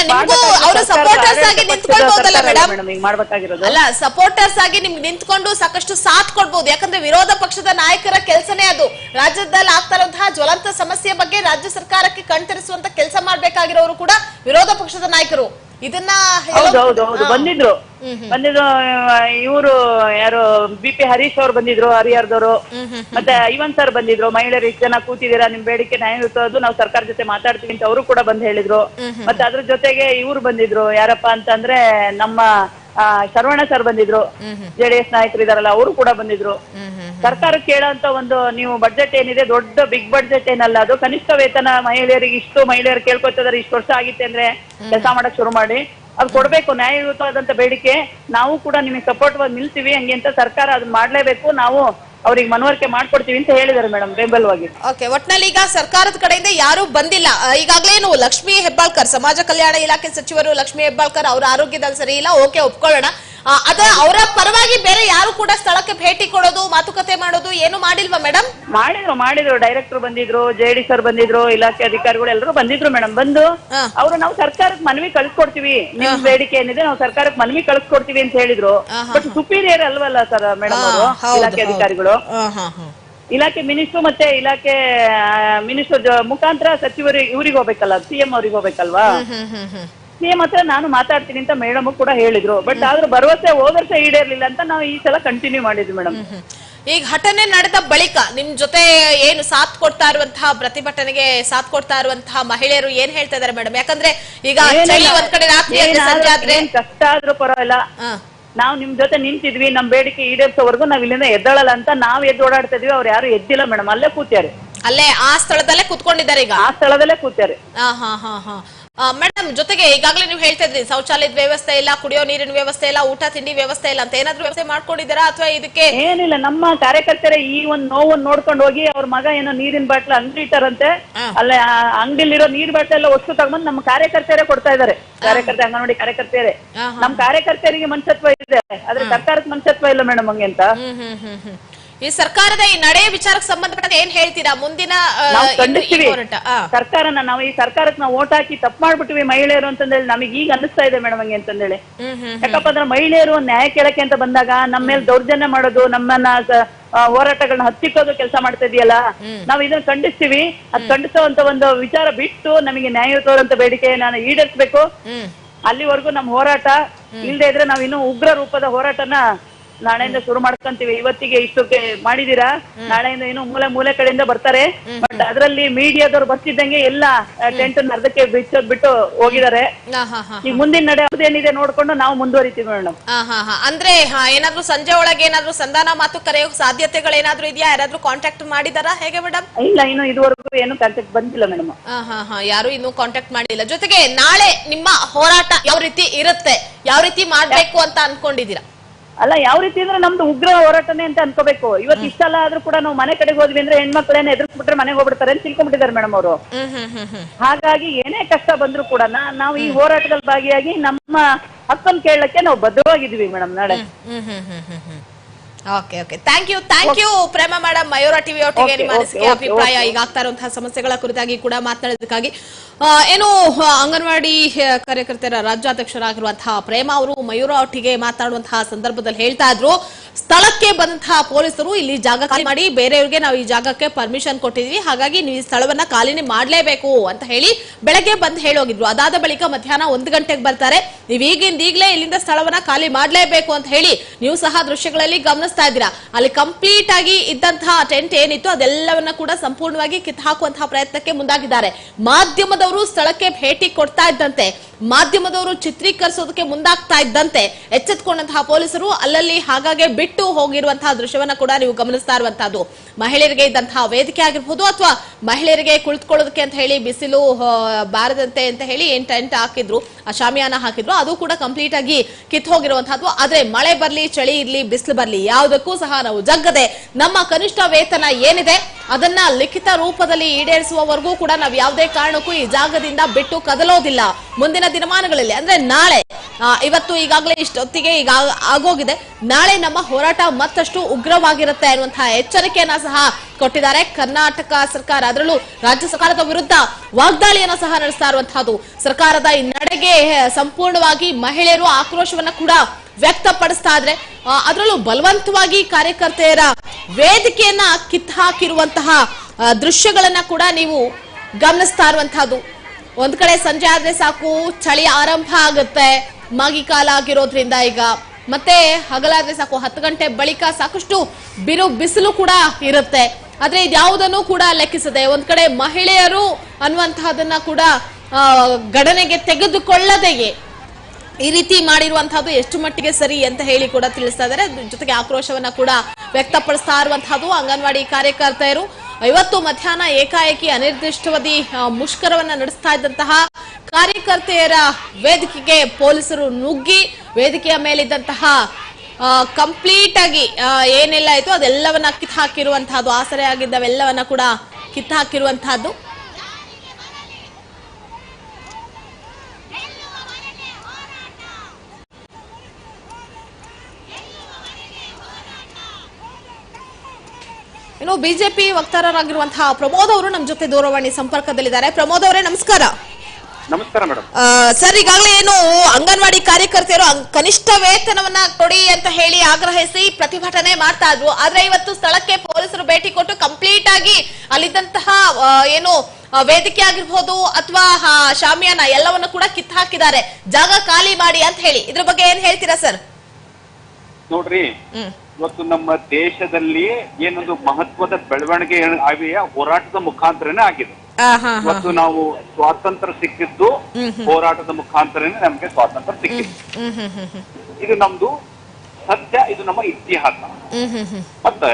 ಸಪೋರ್ಟರ್ಸ್ ಆಗಿ ಮಾಡ್ಬೇಕಾಗಿರೋದು. ಅಲ್ಲ ಸಪೋರ್ಟರ್ಸ್ ನಿಮ್ಗೆ ನಿಂತ್ಕೊಂಡು ಸಾಕಷ್ಟು ಸಾಥ್ ಕೊಡ್ಬೋದು. ಯಾಕಂದ್ರೆ ವಿರೋಧ ಪಕ್ಷದ ನಾಯಕರ ಕೆಲಸನೇ ಅದು. ರಾಜ್ಯದಲ್ಲಿ ಆಗ್ತಾ ಇರುವಂತಹ ಜ್ವಲಂತ ಸಮಸ್ಯೆ ಬಗ್ಗೆ ರಾಜ್ಯ ಸರ್ಕಾರಕ್ಕೆ ಕಣ್ತರಿಸುವಂತ ಕೆಲಸ ಮಾಡ್ಬೇಕಾಗಿರೋರು ಕೂಡ ವಿರೋಧ ಪಕ್ಷದ ನಾಯಕರು. ಇದನ್ನ ಹೌದೌದು ಹೌದು ಹೌದು ಹೌದು. ಬಂದಿದ್ರು. ಬಂದಿದ್ರು ಇವರು ಯಾರು ಬಿ ಪಿ ಹರೀಶ್ ಅವ್ರು ಬಂದಿದ್ರು ಹರಿಹರದವರು. ಮತ್ತೆ ಐವನ್ ಸರ್ ಬಂದಿದ್ರು. ಮಹಿಳೆಯರು ಇಷ್ಟು ಜನ ಕೂತಿದ್ದೀರಾ ನಿಮ್ ಬೇಡಿಕೆ ನ್ಯಾಯಯುತದ್ದು ನಾವು ಸರ್ಕಾರ ಜೊತೆ ಮಾತಾಡ್ತೀವಿ ಅಂತ ಅವರು ಕೂಡ ಬಂದ್ ಹೇಳಿದ್ರು. ಮತ್ತೆ ಅದ್ರ ಜೊತೆಗೆ ಇವ್ರು ಬಂದಿದ್ರು ಯಾರಪ್ಪ ಅಂತಂದ್ರೆ ನಮ್ಮ ಶರವಣ ಸರ್ ಬಂದಿದ್ರು. ಜೆಡಿಎಸ್ ನಾಯಕರು ಇದಾರಲ್ಲ ಅವರು ಕೂಡ ಬಂದಿದ್ರು. ಸರ್ಕಾರ ಕೇಳೋಂತ ಒಂದು ನೀವು ಬಡ್ಜೆಟ್ ಏನಿದೆ ದೊಡ್ಡ ಬಿಗ್ ಬಡ್ಜೆಟ್ ಏನಲ್ಲ ಅದು ಕನಿಷ್ಠ ವೇತನ ಮಹಿಳೆಯರಿಗೆ ಇಷ್ಟು ಮಹಿಳೆಯರು ಕೇಳ್ಕೊತಿದಾರೆ ಇಷ್ಟು ವರ್ಷ ಆಗಿತ್ತೆ ಅಂದ್ರೆ ಕೆಲಸ ಮಾಡಕ್ ಶುರು ಮಾಡಿ. ಅದು ಕೊಡ್ಬೇಕು ನ್ಯಾಯಯುತವಾದಂತ ಬೇಡಿಕೆ. ನಾವು ಕೂಡ ನಿಮಗೆ ಸಪೋರ್ಟ್ ನಿಲ್ತೀವಿ ಹಂಗೆ ಅಂತ ಸರ್ಕಾರ ಅದನ್ನ ಮಾಡ್ಲೇಬೇಕು. ನಾವು ಅವ್ರಿಗೆ ಮನವರಿಕೆ ಮಾಡ್ಕೊಡ್ತೀವಿ ಅಂತ ಹೇಳಿದಾರೆ ಮೇಡಮ್ ಬೆಂಬಲವಾಗಿ. ಓಕೆ ಒಟ್ನಲ್ಲಿ ಈಗ ಸರ್ಕಾರದ ಕಡೆಯಿಂದ ಯಾರು ಬಂದಿಲ್ಲ. ಆ, ಈಗಾಗ್ಲೇನು ಲಕ್ಷ್ಮಿ ಹೆಬ್ಬಾಳ್ಕರ್ ಸಮಾಜ ಕಲ್ಯಾಣ ಇಲಾಖೆ ಸಚಿವರು ಲಕ್ಷ್ಮಿ ಹೆಬ್ಬಾಳ್ಕರ್ ಅವರ ಆರೋಗ್ಯದಲ್ಲಿ ಸರಿ ಇಲ್ಲ ಓಕೆ ಒಪ್ಕೊಳ್ಳೋಣ. ಅದ ಅವರ ಪರವಾಗಿ ಬೇರೆ ಯಾರು ಕೂಡ ಸ್ಥಳಕ್ಕೆ ಭೇಟಿ ಕೊಡೋದು ಮಾಡೋದು ಏನು ಮಾಡಿಲ್ವಾ ಮೇಡಮ್ ಮಾಡಿದ್ರು ಮಾಡಿದ್ರು. ಡೈರೆಕ್ಟರ್ ಬಂದಿದ್ರು ಜೆ ಡಿ ಸರ್ ಬಂದಿದ್ರು ಇಲಾಖೆ ಅಧಿಕಾರಿಗಳು ಎಲ್ಲರೂ ಬಂದಿದ್ರು ಮೇಡಮ್ ಬಂದು. ಅವರು ನಾವು ಸರ್ಕಾರಕ್ಕೆ ಮನವಿ ಕಳಿಸ್ಕೊಡ್ತೀವಿ. ನಿಮ್ ಬೇಡಿಕೆ ಏನಿದೆ ನಾವು ಸರ್ಕಾರಕ್ಕೆ ಮನವಿ ಕಳಿಸ್ಕೊಡ್ತೀವಿ ಅಂತ ಹೇಳಿದ್ರು. ಬಟ್ ಸುಪೀರಿಯರ್ ಅಲ್ವಲ್ಲ ಸರ್ ಮೇಡಮ್ ಅವರು? ಇಲಾಖೆ ಅಧಿಕಾರಿಗಳು. ಇಲಾಖೆ ಮಿನಿಸ್ಟ್ರು ಮತ್ತೆ ಇಲಾಖೆ ಮಿನಿಸ್ಟರ್ ಮುಖಾಂತರ ಸಚಿವರು ಇವ್ರಿಗೆ ಹೋಗ್ಬೇಕಲ್ಲ ಸಿಎಂ ಅವ್ರಿಗೆ ಹೋಗ್ಬೇಕಲ್ವಾ? ಸಿಎಂ ಹತ್ರ ನಾನು ಮಾತಾಡ್ತೀನಿ ಅಂತ ಮೇಡಮ್ ಕೂಡ ಹೇಳಿದ್ರು. ಬಟ್ ಆದ್ರೂ ಭರವಸೆ ಹೋದ ವರ್ಷ ಈಡೇರ್ಲಿಲ್ಲ ಅಂತ ನಾವು ಈ ಸಲ ಕಂಟಿನ್ಯೂ ಮಾಡಿದ್ವಿ ಮೇಡಮ್ ಈಗ ಘಟನೆ ನಡೆದ ಬಳಿಕ ನಿಮ್ ಜೊತೆ ಏನು ಸಾಥ್ ಕೊಡ್ತಾ ಇರುವಂತಹ ಪ್ರತಿಭಟನೆಗೆ ಸಾಥ್ ಕೊಡ್ತಾ ಇರುವಂತಹ ಮಹಿಳೆಯರು ಏನ್ ಹೇಳ್ತಾ ಇದಾರೆ ಮೇಡಮ್? ಯಾಕಂದ್ರೆ ಈಗ ಚಳಿ ಒಂದ್ ಕಡೆ ರಾತ್ರಿ ಆದ್ರೆ ಸಂಜೆ ಆದ್ರೆ ಕಷ್ಟ ಆದ್ರೂ ಪರವಾಗಿಲ್ಲ. ನಾವು ನಿಮ್ ಜೊತೆ ನಿಂತಿದ್ವಿ ನಮ್ ಬೇಡಿಕೆ ಈಡೇರ್ಸೋವರೆಗೂ ನಾವ್ ಇಲ್ಲಿಂದ ಎದ್ದಳಲ್ಲ ಅಂತ ನಾವ್ ಎದ್ದು ಓಡಾಡ್ತಾ ಇದೀವಿ ಅವ್ರು ಯಾರು ಎದ್ದಿಲ್ಲ ಮೇಡಮ್. ಅಲ್ಲೇ ಕೂತ್ಯಾರೆ. ಅಲ್ಲೇ ಆ ಸ್ಥಳದಲ್ಲೇ ಕೂತ್ಕೊಂಡಿದ್ದಾರೆ ಈಗ. ಆ ಸ್ಥಳದಲ್ಲೇ ಕೂತ್ಯಾರೆ. ಹಾ ಹಾ ಹಾ ಹಾ. ಮೇಡಮ್ ಜೊತೆಗೆ ಈಗಾಗಲೇ ನೀವು ಹೇಳ್ತಾ ಇದ್ರಿ ಶೌಚಾಲಯದ ವ್ಯವಸ್ಥೆ ಇಲ್ಲ ಕುಡಿಯೋ ನೀರಿನ ವ್ಯವಸ್ಥೆ ಇಲ್ಲ ಊಟ ತಿಂಡಿ ವ್ಯವಸ್ಥೆ ಇಲ್ಲ ಅಂತ ಏನಾದ್ರೂ ವ್ಯವಸ್ಥೆ ಮಾಡ್ಕೊಂಡಿದ್ದೀರಾ ಅಥವಾ ಇದಕ್ಕೆ ಏನಿಲ್ಲ ನಮ್ಮ ಕಾರ್ಯಕರ್ತರೇ ಈ ಒಂದು ನೋವನ್ನ ನೋಡ್ಕೊಂಡು ಹೋಗಿ ಅವ್ರ ಮಗ ಏನೋ ನೀರಿನ ಬಾಟ್ಲ ಅಂಗಡಿ ಇಟ್ಟಾರಂತೆ. ಅಲ್ಲೇ ಅಂಗಡಿಲಿರೋ ನೀರ್ ಬಾಟ್ಲ ಎಲ್ಲ ಒಸ್ತು ತಗೊಂಡ್ ನಮ್ಮ ಕಾರ್ಯಕರ್ತರೇ ಕೊಡ್ತಾ ಇದಾರೆ. ಕಾರ್ಯಕರ್ತೆ ಅಂಗನವಾಡಿ ಕಾರ್ಯಕರ್ತೆಯರೇ ನಮ್ ಕಾರ್ಯಕರ್ತರಿಗೆ ಮನ್ಸತ್ವ ಇದೆ ಆದ್ರೆ ಸರ್ಕಾರಕ್ಕೆ ಮನ್ಸತ್ವ ಇಲ್ಲ ಮೇಡಮ್ ಹಂಗೆ ಅಂತ. ಈ ಸರ್ಕಾರದ ಈ ನಡೆ ವಿಚಾರಕ್ಕೆ ಸಂಬಂಧಪಟ್ಟಂತೆ ಏನ್ ಹೇಳ್ತೀರಾ? ಮುಂದಿನ ನಾವು ಖಂಡಿಸ್ತೀವಿ. ಸರ್ಕಾರನ ನಾವು ಈ ಸರ್ಕಾರಕ್ಕೆ ನಾವು ಓಟ್ ಹಾಕಿ ತಪ್ಪು ಮಾಡ್ಬಿಟ್ಟಿವಿ ಮಹಿಳೆಯರು ಅಂತಂದೇಳಿ ನಮಗೆ ಈಗ ಅನಿಸ್ತಾ ಇದೆ ಮೇಡಮ್ ಹಂಗೆ ಅಂತಂದೇಳಿ. ಯಾಕಪ್ಪ ಅಂದ್ರೆ ಮಹಿಳೆಯರು ನ್ಯಾಯ ಕೇಳಕ್ಕೆ ಅಂತ ಬಂದಾಗ ನಮ್ಮ ಮೇಲೆ ದೌರ್ಜನ್ಯ ಮಾಡೋದು ನಮ್ಮನ್ನ ಹೋರಾಟಗಳನ್ನ ಹತ್ತಿಕ್ಕೋದು ಕೆಲಸ ಮಾಡ್ತಾ ಇದೆಯಲ್ಲ? ನಾವು ಇದನ್ನ ಖಂಡಿಸ್ತೀವಿ. ಅದ್ ಖಂಡಿಸುವಂತ ಒಂದು ವಿಚಾರ ಬಿಟ್ಟು ನಮಗೆ ನ್ಯಾಯಯುತವಾದಂತ ಬೇಡಿಕೆ ನಾನು ಈಡೇರಿಸಬೇಕು. ಅಲ್ಲಿವರೆಗೂ ನಮ್ಮ ಹೋರಾಟ. ಇಲ್ಲದೆ ಇದ್ರೆ ನಾವು ಇನ್ನೂ ಉಗ್ರ ರೂಪದ ಹೋರಾಟನ ನಾಳೆಯಿಂದ ಶುರು ಮಾಡ್ಕೊಂತೀವಿ. ಇವತ್ತಿಗೆ ಇಷ್ಟಕ್ಕೆ ಮಾಡಿದೀರಾ? ನಾಳೆಯಿಂದ ಏನು ಮೂಲೆ ಮೂಲೆ ಕಡೆಯಿಂದ ಬರ್ತಾರೆ. ಬಟ್ ಅದರಲ್ಲಿ ಮೀಡಿಯಾದವ್ರು ಬರ್ತಿದ್ದಂಗೆ ಎಲ್ಲ ಟೆಂಟ್ ಅರ್ಧಕ್ಕೆ ಬಿಚ್ಚೋದ್ ಬಿಟ್ಟು ಹೋಗಿದ್ದಾರೆ. ಈಗ ಮುಂದಿನ ನಡೆ ಏನಿದೆ ನೋಡ್ಕೊಂಡು ನಾವು ಮುಂದುವರಿತೀವಿ ಮೇಡಮ್ ಆ, ಹಾ ಹಾ ಅಂದ್ರೆ ಏನಾದ್ರೂ ಸಂಜೆ ಒಳಗೆ ಏನಾದ್ರೂ ಸಂಧಾನ ಮಾತು ಕರೆಯೋ ಸಾಧ್ಯತೆಗಳೇನಾದ್ರೂ ಇದೆಯಾ? ಯಾರಾದ್ರೂ ಕಾಂಟ್ಯಾಕ್ಟ್ ಮಾಡಿದಾರಾ? ಹೇಗೆ ಮೇಡಮ್ ಇಲ್ಲ ಇನ್ನು ಇದುವರೆಗೂ ಏನು ಕಾಂಟ್ಯಾಕ್ಟ್ ಬಂದಿಲ್ಲ ಮೇಡಮ್ ಹಾ ಹಾ ಹಾ ಯಾರು ಇನ್ನು ಕಾಂಟ್ಯಾಕ್ಟ್ ಮಾಡಿಲ್ಲ. ಜೊತೆಗೆ ನಾಳೆ ನಿಮ್ಮ ಹೋರಾಟ ಯಾವ ರೀತಿ ಇರುತ್ತೆ? ಯಾವ ರೀತಿ ಮಾಡ್ಬೇಕು ಅಂತ ಅನ್ಕೊಂಡಿದೀರಾ ಅಲ್ಲ ಯಾವ ರೀತಿ ಅಂದ್ರೆ ನಮ್ದು ಉಗ್ರ ಹೋರಾಟನೇ ಅಂತ ಅನ್ಕೋಬೇಕು. ಇವತ್ತು ಇಷ್ಟಲ್ಲ ಆದ್ರೂ ಕೂಡ ನಾವು ಮನೆ ಕಡೆಗೆ ಹೋದ್ವಿ ಅಂದ್ರೆ ಹೆಣ್ಮಕ್ಳೇನ ಎದುರಿಸ್ಬಿಟ್ರೆ ಮನೆಗೆ ಹೋಗ್ಬಿಡ್ತಾರೆ ಅಂತ ತಿಳ್ಕೊಂಡ್ಬಿಟ್ಟಿದ್ದಾರೆ ಮೇಡಮ್ ಅವರು. ಹಾಗಾಗಿ ಏನೇ ಕಷ್ಟ ಬಂದ್ರು ಕೂಡ ನಾವು ಈ ಹೋರಾಟದಲ್ಲಿ ಭಾಗಿಯಾಗಿ ನಮ್ಮ ಹಕ್ಕನ್ನು ಕೇಳಕ್ಕೆ ನಾವು ಬದ್ಧವಾಗಿದ್ದೀವಿ ಮೇಡಮ್ ನಾಳೆ. Okay okay thank you thank you Prema madam Mayura TV ಒಟ್ಟಿಗೆ ನಿಮ್ಮ ಅನಿಸಿಕೆ ಅಭಿಪ್ರಾಯ ಈಗ ಆಗ್ತಾ ಇರುವಂತಹ ಸಮಸ್ಯೆಗಳ ಕುರಿತಾಗಿ ಕೂಡ ಮಾತನಾಡೋದಕ್ಕಾಗಿ ಏನು ಅಂಗನವಾಡಿ ಕಾರ್ಯಕರ್ತರ ರಾಜ್ಯಾಧ್ಯಕ್ಷರಾಗಿರುವಂತಹ ಪ್ರೇಮ ಅವರು ಮಯೂರ ಒಟ್ಟಿಗೆ ಮಾತಾಡುವಂತಹ ಸಂದರ್ಭದಲ್ಲಿ ಹೇಳ್ತಾ ಇದ್ರು. ಸ್ಥಳಕ್ಕೆ ಬಂದಂತಹ ಪೊಲೀಸರು ಇಲ್ಲಿ ಜಾಗ ಖಾಲಿ ಮಾಡಿ ಬೇರೆಯವ್ರಿಗೆ ನಾವು ಈ ಜಾಗಕ್ಕೆ ಪರ್ಮಿಷನ್ ಕೊಟ್ಟಿದೀವಿ. ಹಾಗಾಗಿ ನೀವು ಈ ಸ್ಥಳವನ್ನ ಖಾಲಿನೇ ಮಾಡಲೇಬೇಕು ಅಂತ ಹೇಳಿ ಬೆಳಗ್ಗೆ ಬಂದು ಹೇಳೋಗಿದ್ರು. ಅದಾದ ಬಳಿಕ ಮಧ್ಯಾಹ್ನ ಒಂದು ಗಂಟೆಗೆ ಬರ್ತಾರೆ. ನೀವು ಈಗಿಂದ ಈಗಲೇ ಇಲ್ಲಿಂದ ಸ್ಥಳವನ್ನ ಖಾಲಿ ಮಾಡಲೇಬೇಕು ಅಂತ ಹೇಳಿ ನೀವು ಸಹ ದೃಶ್ಯಗಳಲ್ಲಿ ಗಮನಿಸ್ತಾ ಇದ್ದೀರಾ. ಅಲ್ಲಿ ಕಂಪ್ಲೀಟ್ ಆಗಿ ಇದ್ದಂತಹ ಟೆಂಟ್ ಏನಿತ್ತು ಅದೆಲ್ಲವನ್ನ ಕೂಡ ಸಂಪೂರ್ಣವಾಗಿ ಕಿತ್ತು ಹಾಕುವಂತಹ ಪ್ರಯತ್ನಕ್ಕೆ ಮುಂದಾಗಿದ್ದಾರೆ. ಮಾಧ್ಯಮದವರು ಸ್ಥಳಕ್ಕೆ ಭೇಟಿ ಕೊಡ್ತಾ ಇದ್ದಂತೆ. ಮಾಧ್ಯಮದವರು ಚಿತ್ರೀಕರಿಸೋದಕ್ಕೆ ಮುಂದಾಗ್ತಾ ಇದ್ದಂತೆ. ಎಚ್ಚೆತ್ಕೊಂಡಂತಹ ಪೊಲೀಸರು ಅಲ್ಲಲ್ಲಿ ಹಾಗಾಗಿ ಬಿಟ್ಟು ಹೋಗಿರುವಂತಹ ದೃಶ್ಯವನ್ನ ಕೂಡ ನೀವು ಗಮನಿಸ್ತಾ ಇರುವಂತಹದ್ದು. ಮಹಿಳೆಯರಿಗೆ ಇದ್ದಂತಹ ವೇದಿಕೆ ಆಗಿರ್ಬೋದು ಅಥವಾ ಮಹಿಳೆಯರಿಗೆ ಕುಳಿತುಕೊಳ್ಳೋದಕ್ಕೆ ಅಂತ ಹೇಳಿ ಬಿಸಿಲು ಬಾರದಂತೆ ಅಂತ ಹೇಳಿ ಏನ್ ಟೆಂಟ್ ಹಾಕಿದ್ರು, ಆ ಶಾಮಿಯಾನ ಹಾಕಿದ್ರು, ಅದು ಕೂಡ ಕಂಪ್ಲೀಟ್ ಆಗಿ ಕಿತ್ತು ಹೋಗಿರುವಂತಹದ್ದು. ಆದ್ರೆ ಮಳೆ ಬರ್ಲಿ, ಚಳಿ ಇರ್ಲಿ, ಬಿಸಿಲು ಬರ್ಲಿ, ಯಾವುದಕ್ಕೂ ಸಹ ನಾವು ಜಗ್ಗದೆ. ನಮ್ಮ ಕನಿಷ್ಠ ವೇತನ ಏನಿದೆ, ಅದನ್ನ ಲಿಖಿತ ರೂಪದಲ್ಲಿ ಈಡೇರಿಸುವವರೆಗೂ ಕೂಡ ನಾವು ಯಾವುದೇ ಕಾರಣಕ್ಕೂ ಈ ಜಾಗದಿಂದ ಬಿಟ್ಟು ಕದಲೋದಿಲ್ಲ. ಮುಂದಿನ ದಿನಮಾನಗಳಲ್ಲಿ, ಅಂದ್ರೆ ನಾಳೆ ಇವತ್ತು ಈಗಾಗಲೇ ಇಷ್ಟೊತ್ತಿಗೆ ಈಗ ಆಗ್- ಆಗೋಗಿದೆ. ನಾಳೆ ನಮ್ಮ ಹೋರಾಟ ಮತ್ತಷ್ಟು ಉಗ್ರವಾಗಿರುತ್ತೆ ಅನ್ನುವಂತಹ ಎಚ್ಚರಿಕೆಯನ್ನ ಸಹ ಕೊಟ್ಟಿದ್ದಾರೆ. ಕರ್ನಾಟಕ ಸರ್ಕಾರ. ಅದರಲ್ಲೂ ರಾಜ್ಯ ಸರ್ಕಾರದ ವಿರುದ್ಧ ವಾಗ್ದಾಳಿಯನ್ನ ಸಹ ನಡೆಸ್ತಾ ಇರುವಂತಹದ್ದು ಸರ್ಕಾರದ ಈ ನಡೆಗೆ ಸಂಪೂರ್ಣವಾಗಿ ಮಹಿಳೆಯರು ಆಕ್ರೋಶವನ್ನ ಕೂಡ ವ್ಯಕ್ತಪಡಿಸ್ತಾ ಇದ್ರೆ ಅದರಲ್ಲೂ ಬಲವಂತವಾಗಿ ಕಾರ್ಯಕರ್ತೆಯರ ವೇದಿಕೆಯನ್ನ ಕಿತ್ತು ಹಾಕಿರುವಂತಹ ದೃಶ್ಯಗಳನ್ನ ಕೂಡ ನೀವು ಗಮನಿಸ್ತಾ ಇರುವಂತಹದ್ದು ಒಂದ್ ಕಡೆ ಸಂಜೆ ಆದ್ರೆ ಸಾಕು, ಚಳಿ ಆರಂಭ ಆಗುತ್ತೆ. ಕಾಲ ಆಗಿರೋದ್ರಿಂದ ಈಗ. ಮತ್ತೆ ಹಗಲಾದ್ರೆ ಸಾಕು, ಹತ್ತು ಗಂಟೆ ಬಳಿಕ ಸಾಕಷ್ಟು ಬಿರು ಬಿಸಿಲು ಕೂಡ ಇರುತ್ತೆ. ಆದ್ರೆ ಇದ್ಯಾವುದನ್ನು ಕೂಡ ಲೆಕ್ಕಿಸದೆ, ಒಂದ್ ಕಡೆ ಮಹಿಳೆಯರು ಅನ್ನುವಂತಹದನ್ನ ಕೂಡ ಗಣನೆಗೆ ತೆಗೆದುಕೊಳ್ಳದೆಯೇ. ಈ ರೀತಿ ಮಾಡಿರುವಂತಹದ್ದು ಎಷ್ಟು ಮಟ್ಟಿಗೆ ಸರಿ ಅಂತ ಹೇಳಿ ಕೂಡ ತಿಳಿಸ್ತಾ ಇದ್ದಾರೆ. ಜೊತೆಗೆ ಆಕ್ರೋಶವನ್ನ ಕೂಡ ವ್ಯಕ್ತಪಡಿಸ್ತಾ ಇರುವಂತಹದ್ದು ಅಂಗನವಾಡಿ ಕಾರ್ಯಕರ್ತೆಯರು. ಇವತ್ತು ಮಧ್ಯಾಹ್ನ ಏಕಾಏಕಿ ಅನಿರ್ದಿಷ್ಟಾವಧಿ ಮುಷ್ಕರವನ್ನ ನಡೆಸ್ತಾ ಇದ್ದಂತಹ ಕಾರ್ಯಕರ್ತೆಯರ ವೇದಿಕೆಗೆ ಪೊಲೀಸರು ನುಗ್ಗಿ ವೇದಿಕೆಯ ಮೇಲಿದ್ದಂತಹ ಕಂಪ್ಲೀಟ್ ಆಗಿ ಏನೆಲ್ಲ ಆಯಿತು ಅದೆಲ್ಲವನ್ನ ಕಿತ್ತು ಹಾಕಿರುವಂತಹದ್ದು ಆಸರೆ ಆಗಿದ್ದವೆಲ್ಲವನ್ನ ಕೂಡ ಕಿತ್ತು ಹಾಕಿರುವಂತಹದ್ದು ಇನ್ನು ಬಿಜೆಪಿ ವಕ್ತಾರರಾಗಿರುವಂತಹ ಪ್ರಮೋದ್ ಅವರು ನಮ್ಮ ಜೊತೆ ದೂರವಾಣಿ ಸಂಪರ್ಕದಲ್ಲಿದ್ದಾರೆ. ಪ್ರಮೋದ್ ಅವರೇ, ನಮಸ್ಕಾರ. ನಮಸ್ಕಾರ ಮೇಡಮ್. ಸರ್ ಈಗಾಗಲೇ ಏನು ಅಂಗನವಾಡಿ ಕಾರ್ಯಕರ್ತೆಯರು ಕನಿಷ್ಠ ವೇತನವನ್ನ ಕೊಡಿ ಅಂತ ಹೇಳಿ ಆಗ್ರಹಿಸಿ ಪ್ರತಿಭಟನೆ ಮಾಡ್ತಾ ಇದ್ರು. ಆದ್ರೆ ಇವತ್ತು ಸ್ಥಳಕ್ಕೆ ಪೊಲೀಸರು ಭೇಟಿ ಕೊಟ್ಟು ಕಂಪ್ಲೀಟ್ ಆಗಿ ಅಲ್ಲಿದ್ದಂತಹ ಏನು ವೇದಿಕೆ ಆಗಿರ್ಬೋದು ಅಥವಾ ಶಾಮಿಯಾನ ಎಲ್ಲವನ್ನು ಕೂಡ ಕಿತ್ತು ಹಾಕಿದ್ದಾರೆ ಜಾಗ ಖಾಲಿ ಮಾಡಿ ಅಂತ ಹೇಳಿ. ಇದ್ರ ಬಗ್ಗೆ ಏನ್ ಹೇಳ್ತೀರಾ ಸರ್? ನೋಡ್ರಿ ಇವತ್ತು ನಮ್ಮ ದೇಶದಲ್ಲಿ ಏನೊಂದು ಮಹತ್ವದ ಬೆಳವಣಿಗೆ ಆಗಿದೆಯಾ ಹೋರಾಟದ ಮುಖಾಂತರನೇ ಆಗಿದೆ. ಇವತ್ತು ನಾವು ಸ್ವಾತಂತ್ರ್ಯ ಸಿಕ್ಕಿದ್ದು ಹೋರಾಟದ ಮುಖಾಂತರನೇ ನಮ್ಗೆ ಸ್ವಾತಂತ್ರ್ಯ ಹ್ಮ್ ಇದು ನಮ್ದು ಸತ್ಯ ಇದು ನಮ್ಮ ಇತಿಹಾಸ. ಮತ್ತೆ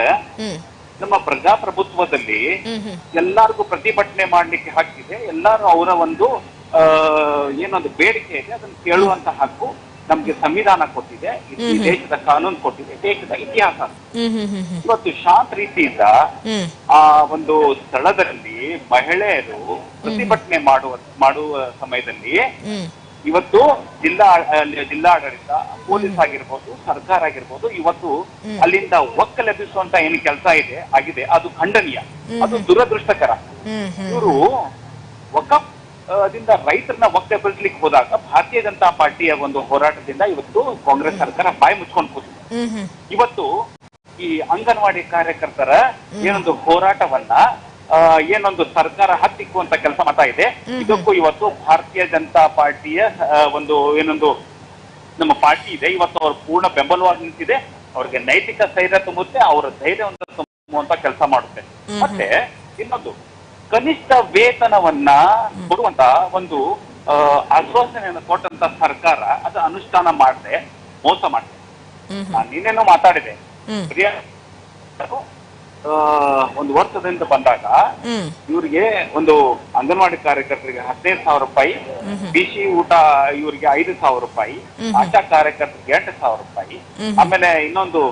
ನಮ್ಮ ಪ್ರಜಾಪ್ರಭುತ್ವದಲ್ಲಿ ಎಲ್ಲಾರ್ಗೂ ಪ್ರತಿಭಟನೆ ಮಾಡ್ಲಿಕ್ಕೆ ಹಕ್ಕಿದೆ. ಎಲ್ಲಾರು ಅವರ ಒಂದು ಏನೋ ಏನೊಂದು ಬೇಡಿಕೆ ಇದೆ. ಅದನ್ನು ಕೇಳುವಂತ ಹಕ್ಕು ನಮ್ಗೆ ಸಂವಿಧಾನ ಕೊಟ್ಟಿದೆ ಈ ದೇಶದ ಕಾನೂನು ಕೊಟ್ಟಿದೆ ದೇಶದ ಇತಿಹಾಸ. ಇವತ್ತು ಶಾಂತ ರೀತಿಯಿಂದ ಆ ಒಂದು ಸ್ಥಳದಲ್ಲಿ ಮಹಿಳೆಯರು ಪ್ರತಿಭಟನೆ ಮಾಡುವ ಮಾಡುವ ಸಮಯದಲ್ಲಿ ಇವತ್ತು ಜಿಲ್ಲಾ ಜಿಲ್ಲಾಡಳಿತ ಪೊಲೀಸ್ ಆಗಿರ್ಬೋದು ಸರ್ಕಾರ ಆಗಿರ್ಬೋದು ಇವತ್ತು ಅಲ್ಲಿಂದ ಒಕ್ಕಲೆಬ್ಬಿಸುವಂತ ಏನು ಕೆಲಸ ಇದೆ ಆಗಿದೆ. ಅದು ಖಂಡನೀಯ. ಅದು ದುರದೃಷ್ಟಕರ. ಇವರು ವಕಫ್ ಆ, ದಿಂದ ರೈತರನ್ನ ಒಕ್ಕಲೆಬ್ಬಿಸ್ಲಿಕ್ಕೆ ಹೋದಾಗ ಭಾರತೀಯ ಜನತಾ ಪಾರ್ಟಿಯ ಒಂದು ಹೋರಾಟದಿಂದ ಇವತ್ತು ಕಾಂಗ್ರೆಸ್ ಸರ್ಕಾರ ಬಾಯಿ ಮುಚ್ಕೊಂಡು ಕೂತಿದೆ. ಇವತ್ತು ಈ ಅಂಗನವಾಡಿ ಕಾರ್ಯಕರ್ತರ ಏನೊಂದು ಹೋರಾಟವನ್ನ ಏನೊಂದು ಸರ್ಕಾರ ಹತ್ತಿಕ್ಕುವಂತ ಕೆಲಸ ಮಾಡ್ತಾ ಇದೆ. ಇದಕ್ಕೂ ಇವತ್ತು ಭಾರತೀಯ ಜನತಾ ಪಾರ್ಟಿಯ ಒಂದು ಏನೊಂದು ನಮ್ಮ ಪಾರ್ಟಿ ಇದೆ. ಇವತ್ತು ಅವ್ರ ಪೂರ್ಣ ಬೆಂಬಲವಾಗಿ ನಿಂತಿದೆ. ಅವ್ರಿಗೆ ನೈತಿಕ ಸ್ಥೈರ್ಯ ತುಂಬುತ್ತೆ. ಅವರ ಧೈರ್ಯವನ್ನು ತುಂಬುವಂತ ಕೆಲಸ ಮಾಡುತ್ತೆ. ಮತ್ತೆ ಇನ್ನೊಂದು ಕನಿಷ್ಠ ವೇತನವನ್ನ ಕೊಡುವಂತ ಒಂದು ಆಶ್ವಾಸನೆಯನ್ನು ಕೊಟ್ಟಂತ ಸರ್ಕಾರ ಅದು ಅನುಷ್ಠಾನ ಮಾಡದೆ ಮೋಸ ಮಾಡಿದೆ. ನಾನು ನಿನ್ನೇನು ಮಾತಾಡಿದೆ. ಒಂದು ವರ್ಷದಿಂದ ಬಂದಾಗ ಇವರಿಗೆ ಒಂದು ಅಂಗನವಾಡಿ ಕಾರ್ಯಕರ್ತರಿಗೆ ಹದಿನೈದು ಸಾವಿರ ರೂಪಾಯಿ ಬಿಸಿ ಊಟ ಇವರಿಗೆ ಐದು ಸಾವಿರ ರೂಪಾಯಿ ಆಶಾ ಕಾರ್ಯಕರ್ತರಿಗೆ ಎಂಟು ಸಾವಿರ ರೂಪಾಯಿ ಆಮೇಲೆ ಇನ್ನೊಂದು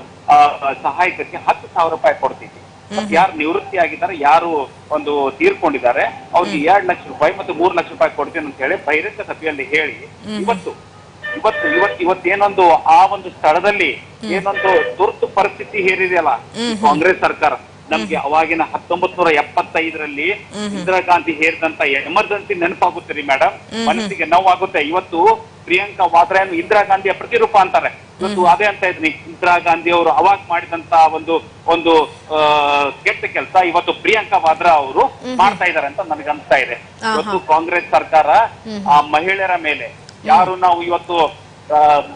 ಸಹಾಯಕಕ್ಕೆ ಹತ್ತು ಸಾವಿರ ರೂಪಾಯಿ ಕೊಡ್ತೀವಿ ಮತ್ತೆ ಯಾರು ನಿವೃತ್ತಿ ಆಗಿದ್ದಾರೆ ಯಾರು ಒಂದು ತೀರ್ಕೊಂಡಿದ್ದಾರೆ ಅವ್ರಿಗೆ ಎರಡ್ ಲಕ್ಷ ರೂಪಾಯಿ ಮತ್ತೆ ಮೂರ್ ಲಕ್ಷ ರೂಪಾಯಿ ಕೊಡ್ತೀನಿ ಅಂತ ಹೇಳಿ ಬಹಿರಂಗ ಸಭೆಯಲ್ಲಿ ಹೇಳಿ ಇವತ್ತು ಇವತ್ತು ಇವತ್ತು ಇವತ್ತೇನೊಂದು ಆ ಒಂದು ಸ್ಥಳದಲ್ಲಿ ಏನೊಂದು ತುರ್ತು ಪರಿಸ್ಥಿತಿ ಹೇರಿದೆಯಲ್ಲ? ಕಾಂಗ್ರೆಸ್ ಸರ್ಕಾರ. ನಮ್ಗೆ ಅವಾಗಿನ ಹತ್ತೊಂಬತ್ ನೂರ ಎಪ್ಪತ್ತೈದರಲ್ಲಿ ಇಂದಿರಾ ಗಾಂಧಿ ಹೇರಿದಂತ ಎಮರ್ಜೆನ್ಸಿ ನೆನಪಾಗುತ್ತೆ ರೀ ಮೇಡಮ್ ಮನಸ್ಸಿಗೆ ನೋವಾಗುತ್ತೆ. ಇವತ್ತು ಪ್ರಿಯಾಂಕಾ ವಾದ್ರಾಯನ್ನು ಇಂದಿರಾ ಗಾಂಧಿಯ ಪ್ರತಿರೂಪ ಅಂತಾರೆ. ಇವತ್ತು ಅದೇ ಅಂತ ಇದ್ನಿ ಇಂದಿರಾ ಗಾಂಧಿ ಅವರು ಅವಾಗ ಮಾಡಿದಂತ ಒಂದು ಒಂದು ಕೆಟ್ಟ ಕೆಲಸ ಇವತ್ತು ಪ್ರಿಯಾಂಕಾ ವಾದ್ರಾ ಅವರು ಮಾಡ್ತಾ ಇದಾರೆ ಅಂತ ನನಗೆ ಅನ್ಸ್ತಾ ಇದೆ ಇವತ್ತು ಕಾಂಗ್ರೆಸ್ ಸರ್ಕಾರ ಆ ಮಹಿಳೆಯರ ಮೇಲೆ ಯಾರು ನಾವು ಇವತ್ತು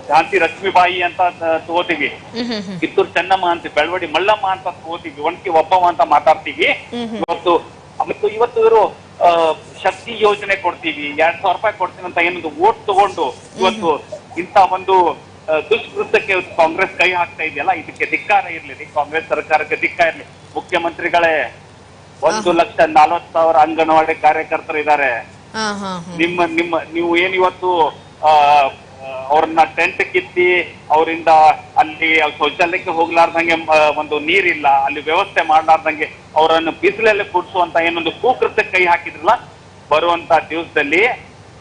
ಝಾನ್ಸಿ ಲಕ್ಷ್ಮೀಬಾಯಿ ಅಂತ ತಗೋತೀವಿ. ಕಿತ್ತೂರು ಚೆನ್ನಮ್ಮ ಅಂತ ಬೆಳವಡಿ ಮಲ್ಲಮ್ಮ ಅಂತ ತಗೋತೀವಿ. ಒಣಕಿ ಒಬ್ಬವ ಅಂತ ಮಾತಾಡ್ತೀವಿ. ಇವತ್ತು ಮತ್ತು ಇವತ್ತು ಇವರು ಶಕ್ತಿ ಯೋಜನೆ ಕೊಡ್ತೀವಿ. ಎರಡ್ ಸಾವಿರ ರೂಪಾಯಿ ಕೊಡ್ತೀನಿ ಅಂತ ಏನೊಂದು ಓಟ್ ತಗೊಂಡು ಇವತ್ತು ಇಂತ ಒಂದು ದುಷ್ಕೃತ್ಯಕ್ಕೆ ಕಾಂಗ್ರೆಸ್ ಕೈ ಹಾಕ್ತಾ ಇದೆಯಲ್ಲ ಇದಕ್ಕೆ ಧಿಕ್ಕಾರ ಇರ್ಲಿ. ಕಾಂಗ್ರೆಸ್ ಸರ್ಕಾರಕ್ಕೆ ಧಿಕ್ಕ ಇರ್ಲಿ. ಮುಖ್ಯಮಂತ್ರಿಗಳೇ ಒಂದು ಲಕ್ಷ ನಲವತ್ತು ಸಾವಿರ ಅಂಗನವಾಡಿ ಕಾರ್ಯಕರ್ತರು ಇದ್ದಾರೆ ನಿಮ್ಮ ನಿಮ್ಮ ನೀವು ಏನ್ ಇವತ್ತು ಆ, ಅವ್ರನ್ನ ಟೆಂಟ್ ಕಿತ್ತಿ ಅವರಿಂದ ಅಲ್ಲಿ ಶೌಚಾಲಯಕ್ಕೆ ಹೋಗ್ಲಾರ್ದಂಗೆ ಒಂದು ನೀರಿಲ್ಲ ಅಲ್ಲಿ ವ್ಯವಸ್ಥೆ ಮಾಡ್ಲಾರ್ದಂಗೆ ಅವರನ್ನು ಬಿಸಿಲಲ್ಲಿ ಕೂಡಿಸುವಂತ ಏನೊಂದು ಕೂಕೃತ್ಯ ಕೈ ಹಾಕಿದ್ರಲ್ಲ ಬರುವಂತ ದಿವಸದಲ್ಲಿ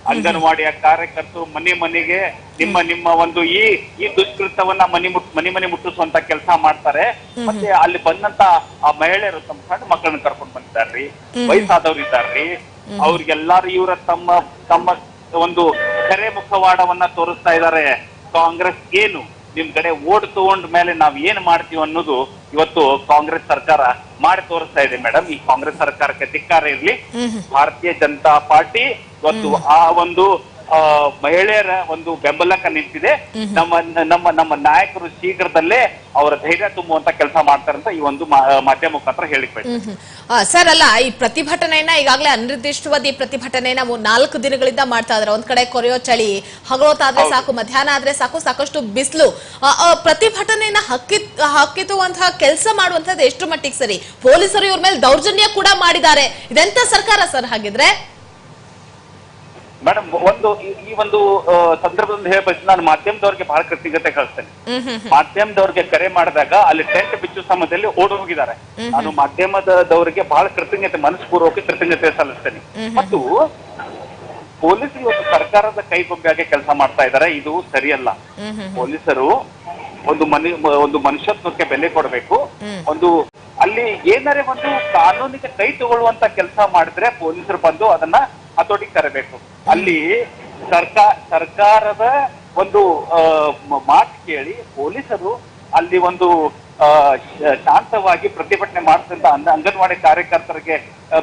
ಅಂಗನವಾಡಿಯ ಕಾರ್ಯಕರ್ತರು ಮನೆ ಮನೆಗೆ ನಿಮ್ಮ ನಿಮ್ಮ ಒಂದು ಈ ಈ ದುಷ್ಕೃತವನ್ನ ಮನೆ ಮುಟ್ ಮನೆ ಮನೆ ಮುಟ್ಟಿಸುವಂತ ಕೆಲಸ ಮಾಡ್ತಾರೆ. ಮತ್ತೆ ಅಲ್ಲಿ ಬಂದಂತ ಆ ಮಹಿಳೆಯರು ತಮ್ಮ ಸಣ್ಣ ಮಕ್ಕಳನ್ನ ಕರ್ಕೊಂಡು ಬಂದಿದ್ದಾರ್ರಿ ವಯಸ್ಸಾದವ್ರು ಇದ್ದಾರ್ರಿ ಅವ್ರಿಗೆಲ್ಲಾರು ಇವರ ತಮ್ಮ ತಮ್ಮ ಒಂದು ಕರೆ ಮುಖವಾಡವನ್ನ ತೋರಿಸ್ತಾ ಇದ್ದಾರೆ. ಕಾಂಗ್ರೆಸ್ ಏನು? ನಿಮ್ ಕಡೆ ಓಟ್ ತಗೊಂಡ ಮೇಲೆ ನಾವ್ ಏನ್ ಮಾಡ್ತೀವಿ ಅನ್ನೋದು ಇವತ್ತು ಕಾಂಗ್ರೆಸ್ ಸರ್ಕಾರ ಮಾಡಿ ತೋರಿಸ್ತಾ ಇದೆ ಮೇಡಮ್. ಈ ಕಾಂಗ್ರೆಸ್ ಸರ್ಕಾರಕ್ಕೆ ಧಿಕ್ಕಾರ ಇರ್ಲಿ. ಭಾರತೀಯ ಜನತಾ ಪಾರ್ಟಿ ಇವತ್ತು ಆ ಒಂದು ಮಹಿಳೆಯರ ಒಂದು ಬೆಂಬಲಕ್ಕೆ ನಿಂತಿದೆ. ನಮ್ಮ ನಮ್ಮ ನಮ್ಮ ನಾಯಕರು ಶೀಘ್ರದಲ್ಲೇ ಅವರ ಧೈರ್ಯ ತುಂಬುವಂತ ಕೆಲಸ ಮಾಡ್ತಾರೆ ಅಂತ ಈ ಒಂದು ಮಾಧ್ಯಮ ಮುಖಾಂತರ ಹೇಳಿಕ್ ಬಯಸ್ತೇನೆ. ಹ್ಮ್, ಹ್ಮ್. ಸರ್ ಅಲ್ಲ ಈ ಪ್ರತಿಭಟನೆಯನ್ನ ಈಗಾಗಲೇ ಅನಿರ್ದಿಷ್ಟವಾದ ಈ ಪ್ರತಿಭಟನೆಯನ್ನ ನಾಲ್ಕು ದಿನಗಳಿಂದ ಮಾಡ್ತಾ ಇದಾರೆ ಒಂದ್ ಕಡೆ ಕೊರೆಯೋ ಚಳಿ ಹಗಲೊತ್ತಾದ್ರೆ ಸಾಕು ಮಧ್ಯಾಹ್ನ ಆದ್ರೆ ಸಾಕು ಸಾಕಷ್ಟು ಬಿಸಿಲು. ಪ್ರತಿಭಟನೆಯನ್ನ ಹಕ್ಕಿ ಹಕ್ಕಿತುವಂತಹ ಕೆಲಸ ಮಾಡುವಂತದ್ದು ಎಷ್ಟು ಮಟ್ಟಿಗೆ ಸರಿ? ಪೊಲೀಸರು ಇವ್ರ ಮೇಲೆ ದೌರ್ಜನ್ಯ ಕೂಡ ಮಾಡಿದ್ದಾರೆ. ಇದೆಂತ ಸರ್ಕಾರ ಸರ್ ಹಾಗಿದ್ರೆ? ಮೇಡಮ್ ಒಂದು ಈ- ಒಂದು ಸಂದರ್ಭದಲ್ಲಿ ಹೇಳ್ಬೇಕು ನಾನು ಮಾಧ್ಯಮದವ್ರಿಗೆ ಬಹಳ ಕೃತಜ್ಞತೆ ಕಳಿಸ್ತೇನೆ ಮಾಧ್ಯಮದವ್ರಿಗೆ ಕರೆ ಮಾಡಿದಾಗ ಅಲ್ಲಿ ಟೆಂಟ್ ಬಿಚ್ಚು ಸಮಯದಲ್ಲಿ ಓಡಿ ಹೋಗಿದ್ದಾರೆ. ನಾನು ಮಾಧ್ಯಮದವರಿಗೆ ಬಹಳ ಕೃತಜ್ಞತೆ ಮನಸ್ಪೂರ್ವಕ ಕೃತಜ್ಞತೆ ಸಲ್ಲಿಸ್ತೇನೆ. ಮತ್ತು ಪೊಲೀಸ್ ಇವತ್ತು ಸರ್ಕಾರದ ಕೈಗೊಂಬೆಯಾಗಿ ಕೆಲಸ ಮಾಡ್ತಾ ಇದ್ದಾರೆ. ಇದು ಸರಿಯಲ್ಲ. ಪೊಲೀಸರು ಒಂದು ಮನಿ ಒಂದು ಮನುಷ್ಯತ್ವಕ್ಕೆ ಬೆಲೆ ಕೊಡಬೇಕು. ಒಂದು ಅಲ್ಲಿ ಏನಾರೇ ಒಂದು ಕಾನೂನಿಗೆ ಕೈ ತಗೊಳ್ಳುವಂತ ಕೆಲಸ ಮಾಡಿದ್ರೆ ಪೊಲೀಸರು ಬಂದು ಅದನ್ನ ಹತೋಟಿಗೆ ತರಬೇಕು. ಅಲ್ಲಿ ಸರ್ಕಾರ ಸರ್ಕಾರದ ಒಂದು ಮಾತು ಕೇಳಿ ಪೊಲೀಸರು ಅಲ್ಲಿ ಒಂದು ಆ, ಶಾಂತವಾಗಿ ಪ್ರತಿಭಟನೆ ಮಾಡ್ತಂತ ಅಂದ ಅಂಗನವಾಡಿ ಕಾರ್ಯಕರ್ತರಿಗೆ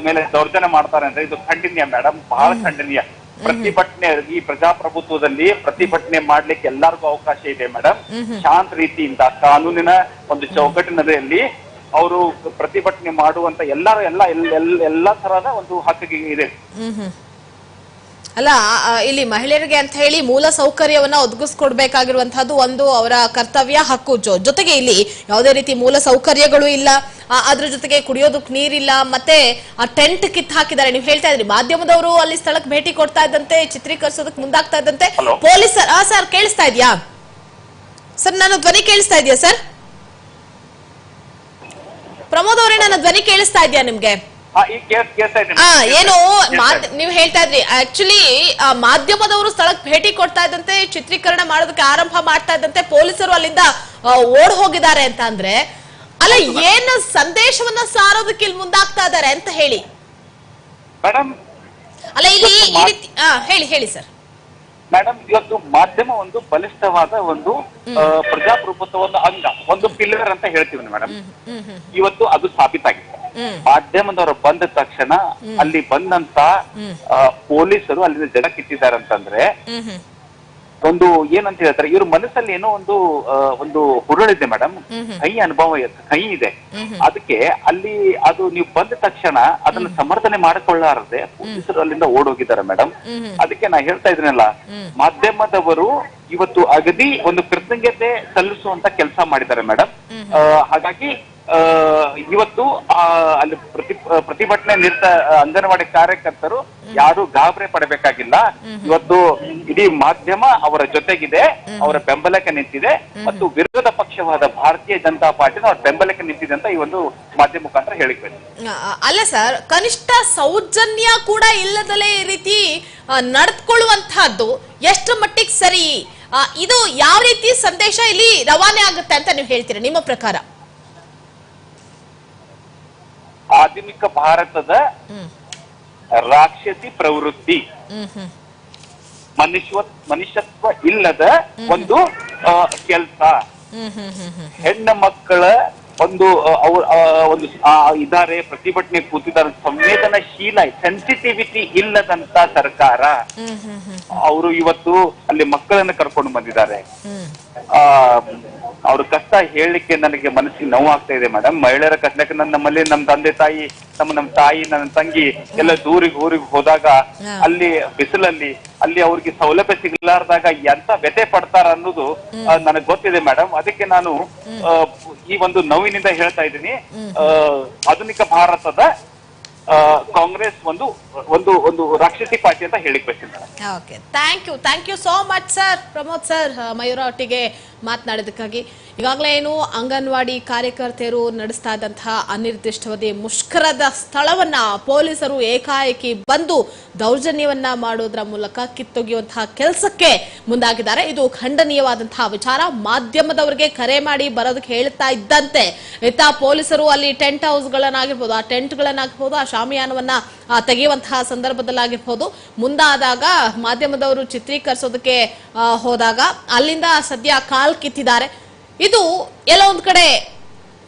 ಮೇಲೆ ದೌರ್ಜನ್ಯ ಮಾಡ್ತಾರೆ ಅಂದ್ರೆ ಇದು ಖಂಡನೀಯ ಮೇಡಮ್ ಬಹಳ ಖಂಡನೀಯ. ಪ್ರತಿಭಟನೆ ಈ ಪ್ರಜಾಪ್ರಭುತ್ವದಲ್ಲಿ ಪ್ರತಿಭಟನೆ ಮಾಡ್ಲಿಕ್ಕೆ ಎಲ್ಲರಿಗೂ ಅವಕಾಶ ಇದೆ ಮೇಡಮ್ ಶಾಂತ ರೀತಿಯಿಂದ ಕಾನೂನಿನ ಒಂದು ಚೌಕಟ್ಟಿನಲ್ಲಿ ಅವರು ಪ್ರತಿಭಟನೆ ಮಾಡುವಂತ ಎಲ್ಲರೂ ಎಲ್ಲ ಎಲ್ಲ- ತರಹದ ಒಂದು ಹಕ್ಕಿಗೆ ಇದೆ. ಅಲ್ಲ ಇಲ್ಲಿ ಮಹಿಳೆಯರಿಗೆ ಅಂತ ಹೇಳಿ ಮೂಲ ಸೌಕರ್ಯವನ್ನ ಒದಗಿಸ್ಕೊಡ್ಬೇಕಾಗಿರುವಂತಹದ್ದು ಒಂದು ಅವರ ಕರ್ತವ್ಯ ಹಕ್ಕು ಜೊ- ಜೊತೆಗೆ ಇಲ್ಲಿ ಯಾವುದೇ ರೀತಿ ಮೂಲ ಸೌಕರ್ಯಗಳು ಇಲ್ಲ. ಅದ್ರ ಜೊತೆಗೆ ಕುಡಿಯೋದಕ್ಕೆ ನೀರಿಲ್ಲ ಮತ್ತೆ ಆ ಟೆಂಟ್ ಕಿತ್ ಹಾಕಿದ್ದಾರೆ. ನೀವು ಹೇಳ್ತಾ ಇದ್ರಿ ಮಾಧ್ಯಮದವರು ಅಲ್ಲಿ ಸ್ಥಳಕ್ಕೆ ಭೇಟಿ ಕೊಡ್ತಾ ಇದ್ದಂತೆ ಚಿತ್ರೀಕರಿಸೋದಕ್ಕೆ ಮುಂದಾಗ್ತಾ ಇದ್ದಂತೆ? ಪೊಲೀಸರ್ ಆ ಸರ್ ಕೇಳಿಸ್ತಾ ಇದೆಯಾ? ಸರ್ ನಾನು ಧ್ವನಿ ಕೇಳಿಸ್ತಾ ಇದೆಯಾ ಸರ್? ಪ್ರಮೋದ್ ಅವರೇ ನನ್ನ ಧ್ವನಿ ಕೇಳಿಸ್ತಾ ಇದ್ಯಾ ನಿಮ್ಗೆ? ಏನು ನೀವು ಹೇಳ್ತಾ ಇದ್ರಿ ಆಕ್ಚುಲಿ ಮಾಧ್ಯಮದವರು ಸ್ಥಳಕ್ಕೆ ಭೇಟಿ ಕೊಡ್ತಾ ಇದ್ದಂತೆ ಚಿತ್ರೀಕರಣ ಮಾಡೋದಕ್ಕೆ ಆರಂಭ ಮಾಡ್ತಾ ಇದ್ದಂತೆ ಪೊಲೀಸರು ಅಲ್ಲಿಂದ ಓಡ್ ಹೋಗಿದ್ದಾರೆ ಅಂತ ಅಂದ್ರೆ ಅಲ್ಲ ಏನು ಸಂದೇಶವನ್ನ ಸಾರೋದಕ್ಕೆ ಇಲ್ಲಿ ಮುಂದಾಗ್ತಾ ಇದ್ದಾರೆ ಅಂತ ಹೇಳಿ. ಅಲ್ಲ ಇಲ್ಲಿ ಹೇಳಿ ಹೇಳಿ ಸರ್. ಮೇಡಮ್ ಇವತ್ತು ಮಾಧ್ಯಮ ಒಂದು ಬಲಿಷ್ಠವಾದ ಒಂದು ಪ್ರಜಾಪ್ರಭುತ್ವದ ಪ್ರಜಾಪ್ರಭುತ್ವ ಒಂದು ಅಂಗ ಒಂದು ಪಿಲ್ಲರ್ ಅಂತ ಹೇಳ್ತೀವಿ ಮೇಡಮ್ ಇವತ್ತು ಅದು ಸಾಬೀತಾಗಿದೆ. ಮಾಧ್ಯಮದವರು ಬಂದ ತಕ್ಷಣ ಅಲ್ಲಿ ಬಂದಂತ ಪೊಲೀಸರು ಅಲ್ಲಿಂದ ಜನ ಕಿತ್ತಿದ್ದಾರೆ ಅಂತಂದ್ರೆ ಒಂದು ಏನಂತ ಹೇಳ್ತಾರೆ ಇವ್ರ ಮನಸ್ಸಲ್ಲಿ ಏನೋ ಒಂದು ಒಂದು ಹುರುಳಿದೆ ಮೇಡಮ್ ಕೈ ಅನುಭವ ಇದೆ, ಕೈ ಇದೆ. ಅದಕ್ಕೆ ಅಲ್ಲಿ ಅದು ನೀವು ಬಂದ ತಕ್ಷಣ ಅದನ್ನ ಸಮರ್ಥನೆ ಮಾಡಿಕೊಳ್ಳಾರದೆ ಪೊಲೀಸರು ಅಲ್ಲಿಂದ ಓಡೋಗಿದ್ದಾರೆ ಮೇಡಮ್ ಅದಕ್ಕೆ ನಾ ಹೇಳ್ತಾ ಇದ್ನಲ್ಲ ಮಾಧ್ಯಮದವರು ಇವತ್ತು ಅಗದಿ ಒಂದು ಕೃತಜ್ಞತೆ ಸಲ್ಲಿಸುವಂತ ಕೆಲಸ ಮಾಡಿದ್ದಾರೆ ಮೇಡಮ್ ಹಾಗಾಗಿ ಇವತ್ತು ಆ, ಅಲ್ಲಿ ಪ್ರತಿ ಪ್ರತಿಭಟನೆ ನಿರತ ಅಂಗನವಾಡಿ ಕಾರ್ಯಕರ್ತರು ಯಾರು ಗಾಬರಿ ಪಡಬೇಕಾಗಿಲ್ಲ. ಇವತ್ತು ಇಡೀ ಮಾಧ್ಯಮ ಅವರ ಜೊತೆಗಿದೆ ಅವರ ಬೆಂಬಲಕ್ಕೆ ನಿಂತಿದೆ. ಮತ್ತು ವಿರೋಧ ಪಕ್ಷವಾದ ಭಾರತೀಯ ಜನತಾ ಪಾರ್ಟಿನ ಅವರ ಬೆಂಬಲಕ್ಕೆ ನಿಂತಿದೆ ಅಂತ ಈ ಒಂದು ಮಾಧ್ಯಮ ಮುಖಾಂತರ ಹೇಳಿಕೆ ಅಲ್ಲ ಸರ್ ಕನಿಷ್ಠ ಸೌಜನ್ಯ ಕೂಡ ಇಲ್ಲದಲೇ ಈ ರೀತಿ ನಡ್ಕೊಳ್ಳುವಂತಹದ್ದು ಎಷ್ಟು ಮಟ್ಟಿಗೆ ಸರಿ? ಇದು ಯಾವ ರೀತಿ ಸಂದೇಶ ಇಲ್ಲಿ ರವಾನೆ ಆಗುತ್ತೆ ಅಂತ ನೀವು ಹೇಳ್ತೀರಾ ನಿಮ್ಮ ಪ್ರಕಾರ? ಆಧುನಿಕ ಭಾರತದ ರಾಕ್ಷಸಿ ಪ್ರವೃತ್ತಿ. ಮನುಷ್ಯ ಮನುಷ್ಯತ್ವ ಇಲ್ಲದ ಒಂದು ಕೆಲಸ. ಹೆಣ್ಣ ಮಕ್ಕಳ ಒಂದು ಅವ್ರ ಒಂದು ಇದಾರೆ ಪ್ರತಿಭಟನೆ ಕೂತಿದ್ದಾರೆ. ಸಂವೇದನಶೀಲ ಸೆನ್ಸಿಟಿವಿಟಿ ಇಲ್ಲದಂತ ಸರ್ಕಾರ. ಅವರು ಇವತ್ತು ಅಲ್ಲಿ ಮಕ್ಕಳನ್ನ ಕರ್ಕೊಂಡು ಬಂದಿದ್ದಾರೆ. ಅವ್ರ ಕಷ್ಟ ಹೇಳಲಿಕ್ಕೆ ನನಗೆ ಮನಸ್ಸಿಗೆ ನೋವಾಗ್ತಾ ಇದೆ ಮೇಡಮ್ ಮಹಿಳೆಯರ ಕಷ್ಟಕ್ಕೆ ನನ್ನ ನಮ್ಮಲ್ಲಿ ನಮ್ಮ ತಂದೆ ತಾಯಿ ನಮ್ಮ ನಮ್ಮ ತಾಯಿ ನನ್ನ ತಂಗಿ ಎಲ್ಲ ದೂರಿಗೆ ಊರಿಗೆ ಹೋದಾಗ ಅಲ್ಲಿ ಬಿಸಿಲಲ್ಲಿ ಅಲ್ಲಿ ಅವ್ರಿಗೆ ಸೌಲಭ್ಯ ಸಿಗ್ಲಾರ್ದಾಗ ಎಂತ ವ್ಯತೆ ಪಡ್ತಾರ ಅನ್ನೋದು ನನಗೆ ಗೊತ್ತಿದೆ ಮೇಡಮ್ ಅದಕ್ಕೆ ನಾನು ಈ ಒಂದು ನೋವಿನಿಂದ ಹೇಳ್ತಾ ಇದ್ದೀನಿ. ಆಧುನಿಕ ಭಾರತದ ಕಾಂಗ್ರೆಸ್ ಒಂದು ಒಂದು ಒಂದು ರಾಕ್ಷಸಿ ಪಾರ್ಟಿ ಅಂತ ಹೇಳಿಕ್ thank you thank you so much sir Pramod sir Mayura ಒಟ್ಟಿಗೆ ಮಾತನಾಡೋದಕ್ಕಾಗಿ ಈಗಾಗಲೇ ಏನು ಅಂಗನವಾಡಿ ಕಾರ್ಯಕರ್ತೆಯರು ನಡೆಸ್ತಾ ಇದ್ದಂತಹ ಅನಿರ್ದಿಷ್ಟವಧಿ ಮುಷ್ಕರದ ಸ್ಥಳವನ್ನ ಪೊಲೀಸರು ಏಕಾಏಕಿ ಬಂದು ದೌರ್ಜನ್ಯವನ್ನ ಮಾಡೋದ್ರ ಮೂಲಕ ಕಿತ್ತೊಗೆಯುವಂತಹ ಕೆಲಸಕ್ಕೆ ಮುಂದಾಗಿದ್ದಾರೆ. ಇದು ಖಂಡನೀಯವಾದಂತಹ ವಿಚಾರ. ಮಾಧ್ಯಮದವರಿಗೆ ಕರೆ ಮಾಡಿ ಬರೋದಕ್ಕೆ ಹೇಳ್ತಾ ಇದ್ದಂತೆ. ಇತ್ತ ಪೊಲೀಸರು ಅಲ್ಲಿ ಟೆಂಟ್ ಹೌಸ್ಗಳನ್ನಾಗಿರ್ಬೋದು, ಆ ಟೆಂಟ್ಗಳನ್ನಾಗಿರ್ಬೋದು, ಆ ಶಾಮಿಯಾನವನ್ನ ತೆಗೆಯುವಂತಹ ಸಂದರ್ಭದಲ್ಲಾಗಿರ್ಬೋದು. ಮುಂದಾದಾಗ ಮಾಧ್ಯಮದವರು ಚಿತ್ರೀಕರಿಸೋದಕ್ಕೆ ಹೋದಾಗ ಅಲ್ಲಿಂದ ಸದ್ಯ ಕಾಲ್ ಕಿತ್ತಿದ್ದಾರೆ. ಇದು ಎಲ್ಲ ಒಂದ್ ಕಡೆ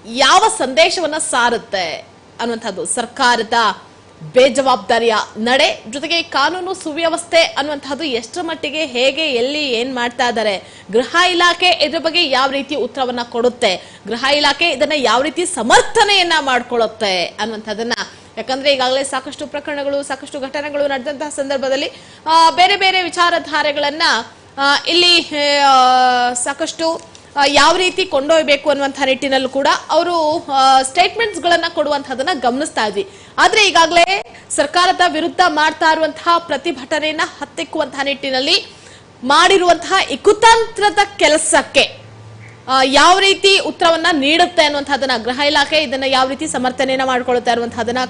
ಯಾವ ಸಂದೇಶವನ್ನ ಸಾರುತ್ತೆ ಅನ್ನುವಂಥದ್ದು. ಸರ್ಕಾರದ ಬೇಜವಾಬ್ದಾರಿಯ ನಡೆ, ಜೊತೆಗೆ ಕಾನೂನು ಸುವ್ಯವಸ್ಥೆ ಅನ್ನುವಂತಹದ್ದು ಎಷ್ಟರ ಮಟ್ಟಿಗೆ, ಹೇಗೆ, ಎಲ್ಲಿ, ಏನ್ ಮಾಡ್ತಾ ಇದ್ದಾರೆ. ಗೃಹ ಇಲಾಖೆ ಇದ್ರ ಬಗ್ಗೆ ಯಾವ ರೀತಿ ಉತ್ತರವನ್ನ ಕೊಡುತ್ತೆ. ಗೃಹ ಇಲಾಖೆ ಇದನ್ನ ಯಾವ ರೀತಿ ಸಮರ್ಥನೆಯನ್ನ ಮಾಡ್ಕೊಳ್ಳುತ್ತೆ ಅನ್ನುವಂಥದ್ದನ್ನ ಯಾಕಂದ್ರೆ ಈಗಾಗಲೇ ಸಾಕಷ್ಟು ಪ್ರಕರಣಗಳು, ಸಾಕಷ್ಟು ಘಟನೆಗಳು ನಡೆದಂತಹ ಸಂದರ್ಭದಲ್ಲಿ ಬೇರೆ ಬೇರೆ ವಿಚಾರಧಾರೆಗಳನ್ನ ಇಲ್ಲಿ ಸಾಕಷ್ಟು ಯಾವ ರೀತಿ ಕೊಂಡೊಯ್ಯಬೇಕು ಅನ್ನುವಂಥ ನಿಟ್ಟಿನಲ್ಲೂ ಕೂಡ ಅವರು ಸ್ಟೇಟ್ಮೆಂಟ್ಸ್ ಗಳನ್ನ ಕೊಡುವಂತಹದನ್ನ ಗಮನಿಸ್ತಾ ಇದ್ವಿ. ಆದ್ರೆ ಈಗಾಗಲೇ ಸರ್ಕಾರದ ವಿರುದ್ಧ ಮಾಡ್ತಾ ಇರುವಂತಹ ಪ್ರತಿಭಟನೆಯನ್ನ ಹತ್ತಿಕ್ಕುವಂತಹ ನಿಟ್ಟಿನಲ್ಲಿ ಮಾಡಿರುವಂತಹ ಇಕುತಂತ್ರದ ಕೆಲಸಕ್ಕೆ ಯಾವ ರೀತಿ ಉತ್ತರವನ್ನ ನೀಡುತ್ತೆ ಅನ್ನುವಂಥದ್ದನ್ನ ಗೃಹ ಇಲಾಖೆ ಇದನ್ನ ಯಾವ ರೀತಿ ಸಮರ್ಥನೆಯನ್ನ ಮಾಡ್ಕೊಳ್ತಾ ಇರುವಂತಹದನ್ನ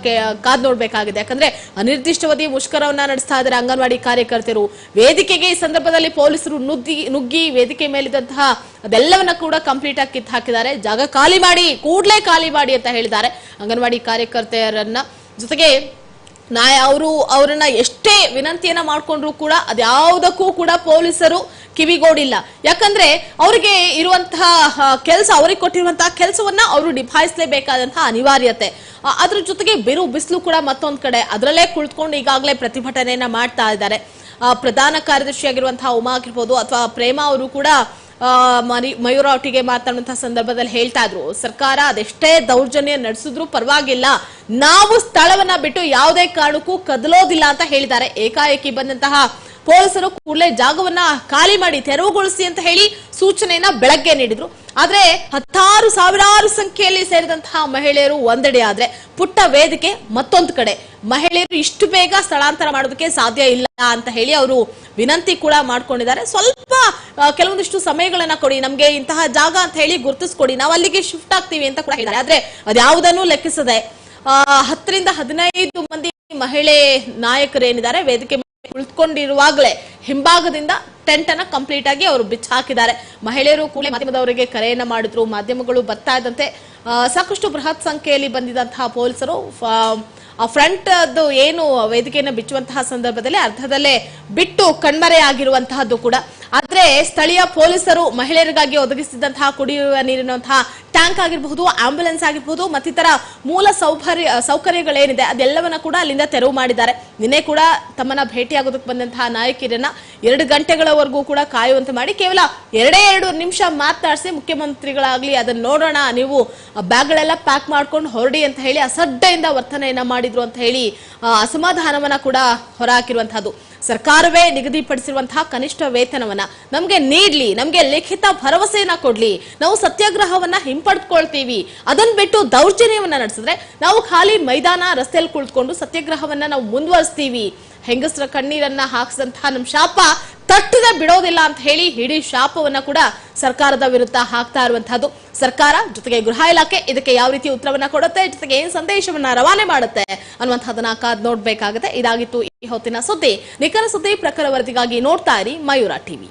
ಕಾದ್ ನೋಡ್ಬೇಕಾಗಿದೆ. ಯಾಕಂದ್ರೆ ಅನಿರ್ದಿಷ್ಟಾವಧಿ ಮುಷ್ಕರವನ್ನ ನಡೆಸ್ತಾ ಇದ್ದಾರೆ ಅಂಗನವಾಡಿ ಕಾರ್ಯಕರ್ತರು ವೇದಿಕೆಗೆ ಈ ಸಂದರ್ಭದಲ್ಲಿ ಪೊಲೀಸರು ನುಗ್ಗಿ ನುಗ್ಗಿ ವೇದಿಕೆ ಮೇಲಿದ್ದಂತಹ ಅದೆಲ್ಲವನ್ನ ಕೂಡ ಕಂಪ್ಲೀಟ್ ಆಗಿ ಕಿತ್ತು ಹಾಕಿದ್ದಾರೆ. ಜಾಗ ಖಾಲಿ ಮಾಡಿ, ಕೂಡ್ಲೇ ಖಾಲಿ ಮಾಡಿ ಅಂತ ಹೇಳಿದ್ದಾರೆ ಅಂಗನವಾಡಿ ಕಾರ್ಯಕರ್ತೆಯರನ್ನ. ಜೊತೆಗೆ ನಾ ಅವರು ಅವರನ್ನ ಎಷ್ಟೇ ವಿನಂತಿಯನ್ನ ಮಾಡ್ಕೊಂಡ್ರು ಕೂಡ ಅದ್ಯಾವುದಕ್ಕೂ ಕೂಡ ಪೊಲೀಸರು ಕಿವಿಗೋಡಿಲ್ಲ. ಯಾಕಂದ್ರೆ ಅವರಿಗೆ ಇರುವಂತಹ ಕೆಲಸ ಅವ್ರಿಗೆ ಕೊಟ್ಟಿರುವಂತಹ ಕೆಲಸವನ್ನ ಅವರು ನಿಭಾಯಿಸಲೇಬೇಕಾದಂತಹ ಅನಿವಾರ್ಯತೆ. ಅದ್ರ ಜೊತೆಗೆ ಬಿರು ಬಿಸಿಲು ಕೂಡ ಮತ್ತೊಂದು ಕಡೆ ಅದರಲ್ಲೇ ಕುಳಿತುಕೊಂಡು ಈಗಾಗಲೇ ಪ್ರತಿಭಟನೆಯನ್ನ ಮಾಡ್ತಾ ಇದ್ದಾರೆ. ಪ್ರಧಾನ ಕಾರ್ಯದರ್ಶಿಯಾಗಿರುವಂತಹ ಉಮಾ ಆಗಿರ್ಬೋದು ಅಥವಾ ಪ್ರೇಮ ಅವರು ಕೂಡ ಮಯೂರ ಅವಟಿಗೆ ಮಾತಾಡುವಂತಹ ಸಂದರ್ಭದಲ್ಲಿ ಹೇಳ್ತಾ ಇದ್ರು, ಸರ್ಕಾರ ಅದೆಷ್ಟೇ ದೌರ್ಜನ್ಯ ನಡೆಸಿದ್ರು ಪರವಾಗಿಲ್ಲ. ನಾವು ಸ್ಥಳವನ್ನ ಬಿಟ್ಟು ಯಾವುದೇ ಕಾರಣಕ್ಕೂ ಕದಲೋದಿಲ್ಲ ಅಂತ ಹೇಳಿದ್ದಾರೆ. ಏಕಾಏಕಿ ಬಂದಂತಹ ಪೊಲೀಸರು ಕೂಡಲೇ ಜಾಗವನ್ನ ಖಾಲಿ ಮಾಡಿ ತೆರವುಗೊಳಿಸಿ ಅಂತ ಹೇಳಿ ಸೂಚನೆಯನ್ನ ಬೆಳಗ್ಗೆ ನೀಡಿದ್ರು. ಆದ್ರೆ ಹತ್ತಾರು ಸಾವಿರಾರು ಸಂಖ್ಯೆಯಲ್ಲಿ ಸೇರಿದಂತಹ ಮಹಿಳೆಯರು ಒಂದೆಡೆ ಆದ್ರೆ ಪುಟ್ಟ ವೇದಿಕೆ ಮತ್ತೊಂದು ಕಡೆ. ಮಹಿಳೆಯರು ಇಷ್ಟು ಬೇಗ ಸ್ಥಳಾಂತರ ಮಾಡೋದಕ್ಕೆ ಸಾಧ್ಯ ಇಲ್ಲ ಅಂತ ಹೇಳಿ ಅವರು ವಿನಂತಿ ಕೂಡ ಮಾಡ್ಕೊಂಡಿದ್ದಾರೆ. ಸ್ವಲ್ಪ ಕೆಲವೊಂದಿಷ್ಟು ಸಮಯಗಳನ್ನ ಕೊಡಿ, ನಮ್ಗೆ ಇಂತಹ ಜಾಗ ಅಂತ ಹೇಳಿ ಗುರುತಿಸ್ಕೊಡಿ. ನಾವು ಅಲ್ಲಿಗೆ ಶಿಫ್ಟ್ ಆಗ್ತೀವಿ ಅಂತ ಕೂಡ ಹೇಳಿದ್ದಾರೆ. ಆದ್ರೆ ಅದ್ಯಾವುದನ್ನು ಲೆಕ್ಕಿಸದೆ ಹತ್ತರಿಂದ ಹದಿನೈದು ಮಂದಿ ಮಹಿಳೆ ನಾಯಕರೇನಿದ್ದಾರೆ ವೇದಿಕೆ ಕುಳಿತುಕೊಂಡಿರುವಾಗಲೇ ಹಿಂಭಾಗದಿಂದ ಟೆಂಟ್ ಅನ್ನ ಕಂಪ್ಲೀಟ್ ಆಗಿ ಅವರು ಬಿಚ್ಚ ಹಾಕಿದ್ದಾರೆ ಮಹಿಳೆಯರು ಕೂಡ ಮಾಧ್ಯಮದವರಿಗೆ ಕರೆಯನ್ನ ಮಾಡಿದ್ರು. ಮಾಧ್ಯಮಗಳು ಬರ್ತಾ ಇದ್ದಂತೆ ಸಾಕಷ್ಟು ಬೃಹತ್ ಸಂಖ್ಯೆಯಲ್ಲಿ ಬಂದಿದಂತಹ ಪೊಲೀಸರು ಫ್ರಂಟ್ ಅದು ಏನು ವೇದಿಕೆಯನ್ನು ಬಿಚ್ಚುವಂತಹ ಸಂದರ್ಭದಲ್ಲಿ ಅರ್ಧದಲ್ಲೇ ಬಿಟ್ಟು ಕಣ್ಮರೆ ಆಗಿರುವಂತಹದ್ದು ಕೂಡ. ಆದ್ರೆ ಸ್ಥಳೀಯ ಪೊಲೀಸರು ಮಹಿಳೆಯರಿಗಾಗಿ ಒದಗಿಸಿದಂತಹ ಕುಡಿಯುವ ನೀರಿನಂತಹ ಟ್ಯಾಂಕ್ ಆಗಿರಬಹುದು, ಆಂಬ್ಯುಲೆನ್ಸ್ ಆಗಿರಬಹುದು ಮತ್ತಿತರ ಮೂಲ ಸೌಕರ್ಯ ಸೌಕರ್ಯಗಳೇನಿದೆ ಅದೆಲ್ಲವನ್ನ ಕೂಡ ಅಲ್ಲಿಂದ ತೆರವು ಮಾಡಿದ್ದಾರೆ. ನಿನ್ನೆ ಕೂಡ ತಮ್ಮನ್ನ ಭೇಟಿಯಾಗೋದಕ್ಕೆ ಬಂದಂತಹ ನಾಯಕಿಯರನ್ನ ಎರಡು ಗಂಟೆಗಳವರೆಗೂ ಕೂಡ ಕಾಯುವಂತೆ ಮಾಡಿ ಕೇವಲ ಎರಡೇ ಎರಡು ನಿಮಿಷ ಮಾತನಾಡಿಸಿ ಮುಖ್ಯಮಂತ್ರಿಗಳಾಗ್ಲಿ ಅದನ್ನ ನೋಡೋಣ, ನೀವು ಬ್ಯಾಗ್ಗಳೆಲ್ಲ ಪ್ಯಾಕ್ ಮಾಡ್ಕೊಂಡು ಹೊರಡಿ ಅಂತ ಹೇಳಿ ಅಸಡ್ಡೆಯಿಂದ ವರ್ತನೆಯನ್ನ ಮಾಡಿದ್ರು ಅಂತ ಹೇಳಿ ಅಸಮಾಧಾನವನ್ನ ಕೂಡ ಹೊರಹಾಕಿರುವಂತಹದ್ದು. ಸರ್ಕಾರವೇ ನಿಗದಿಪಡಿಸಿರುವಂತಹ ಕನಿಷ್ಠ ವೇತನವನ್ನ ನಮ್ಗೆ ನೀಡ್ಲಿ, ನಮ್ಗೆ ಲಿಖಿತ ಭರವಸೆಯನ್ನ ಕೊಡ್ಲಿ. ನಾವು ಸತ್ಯಾಗ್ರಹವನ್ನ ಹಿಂಪಡ್ಕೊಳ್ತೀವಿ. ಅದನ್ನ ಬಿಟ್ಟು ದೌರ್ಜನ್ಯವನ್ನ ನಡೆಸಿದ್ರೆ ನಾವು ಖಾಲಿ ಮೈದಾನ ರಸ್ತೆಯಲ್ಲಿ ಕುಳಿತುಕೊಂಡು ಸತ್ಯಾಗ್ರಹವನ್ನ ನಾವು ಮುಂದುವರಿಸ್ತೀವಿ. ಹೆಂಗಸರ ಕಣ್ಣೀರನ್ನ ಹಾಕಿಸಿದಂತಹ ನಮ್ ಶಾಪ ತಟ್ಟದೆ ಬಿಡೋದಿಲ್ಲ ಅಂತ ಹೇಳಿ ಹಿಡಿ ಶಾಪವನ್ನ ಕೂಡ ಸರ್ಕಾರದ ವಿರುದ್ಧ ಹಾಕ್ತಾ ಇರುವಂತಹದ್ದು. ಸರ್ಕಾರ ಜೊತೆಗೆ ಗೃಹ ಇಲಾಖೆ ಇದಕ್ಕೆ ಯಾವ ರೀತಿ ಉತ್ತರವನ್ನ ಕೊಡುತ್ತೆ, ಜೊತೆಗೆ ಏನ್ ಸಂದೇಶವನ್ನ ರವಾನೆ ಮಾಡುತ್ತೆ ಅನ್ನುವಂತಹದನ್ನ ಕಾದ್ ನೋಡ್ಬೇಕಾಗುತ್ತೆ. ಇದಾಗಿತ್ತು ಈ ಹೊತ್ತಿನ ಸುದ್ದಿ. ನಿಖರ ಸುದ್ದಿ ಪ್ರಖರ ವರದಿಗಾಗಿ ನೋಡ್ತಾ ಇರಿ ಮಯೂರ ಟಿವಿ.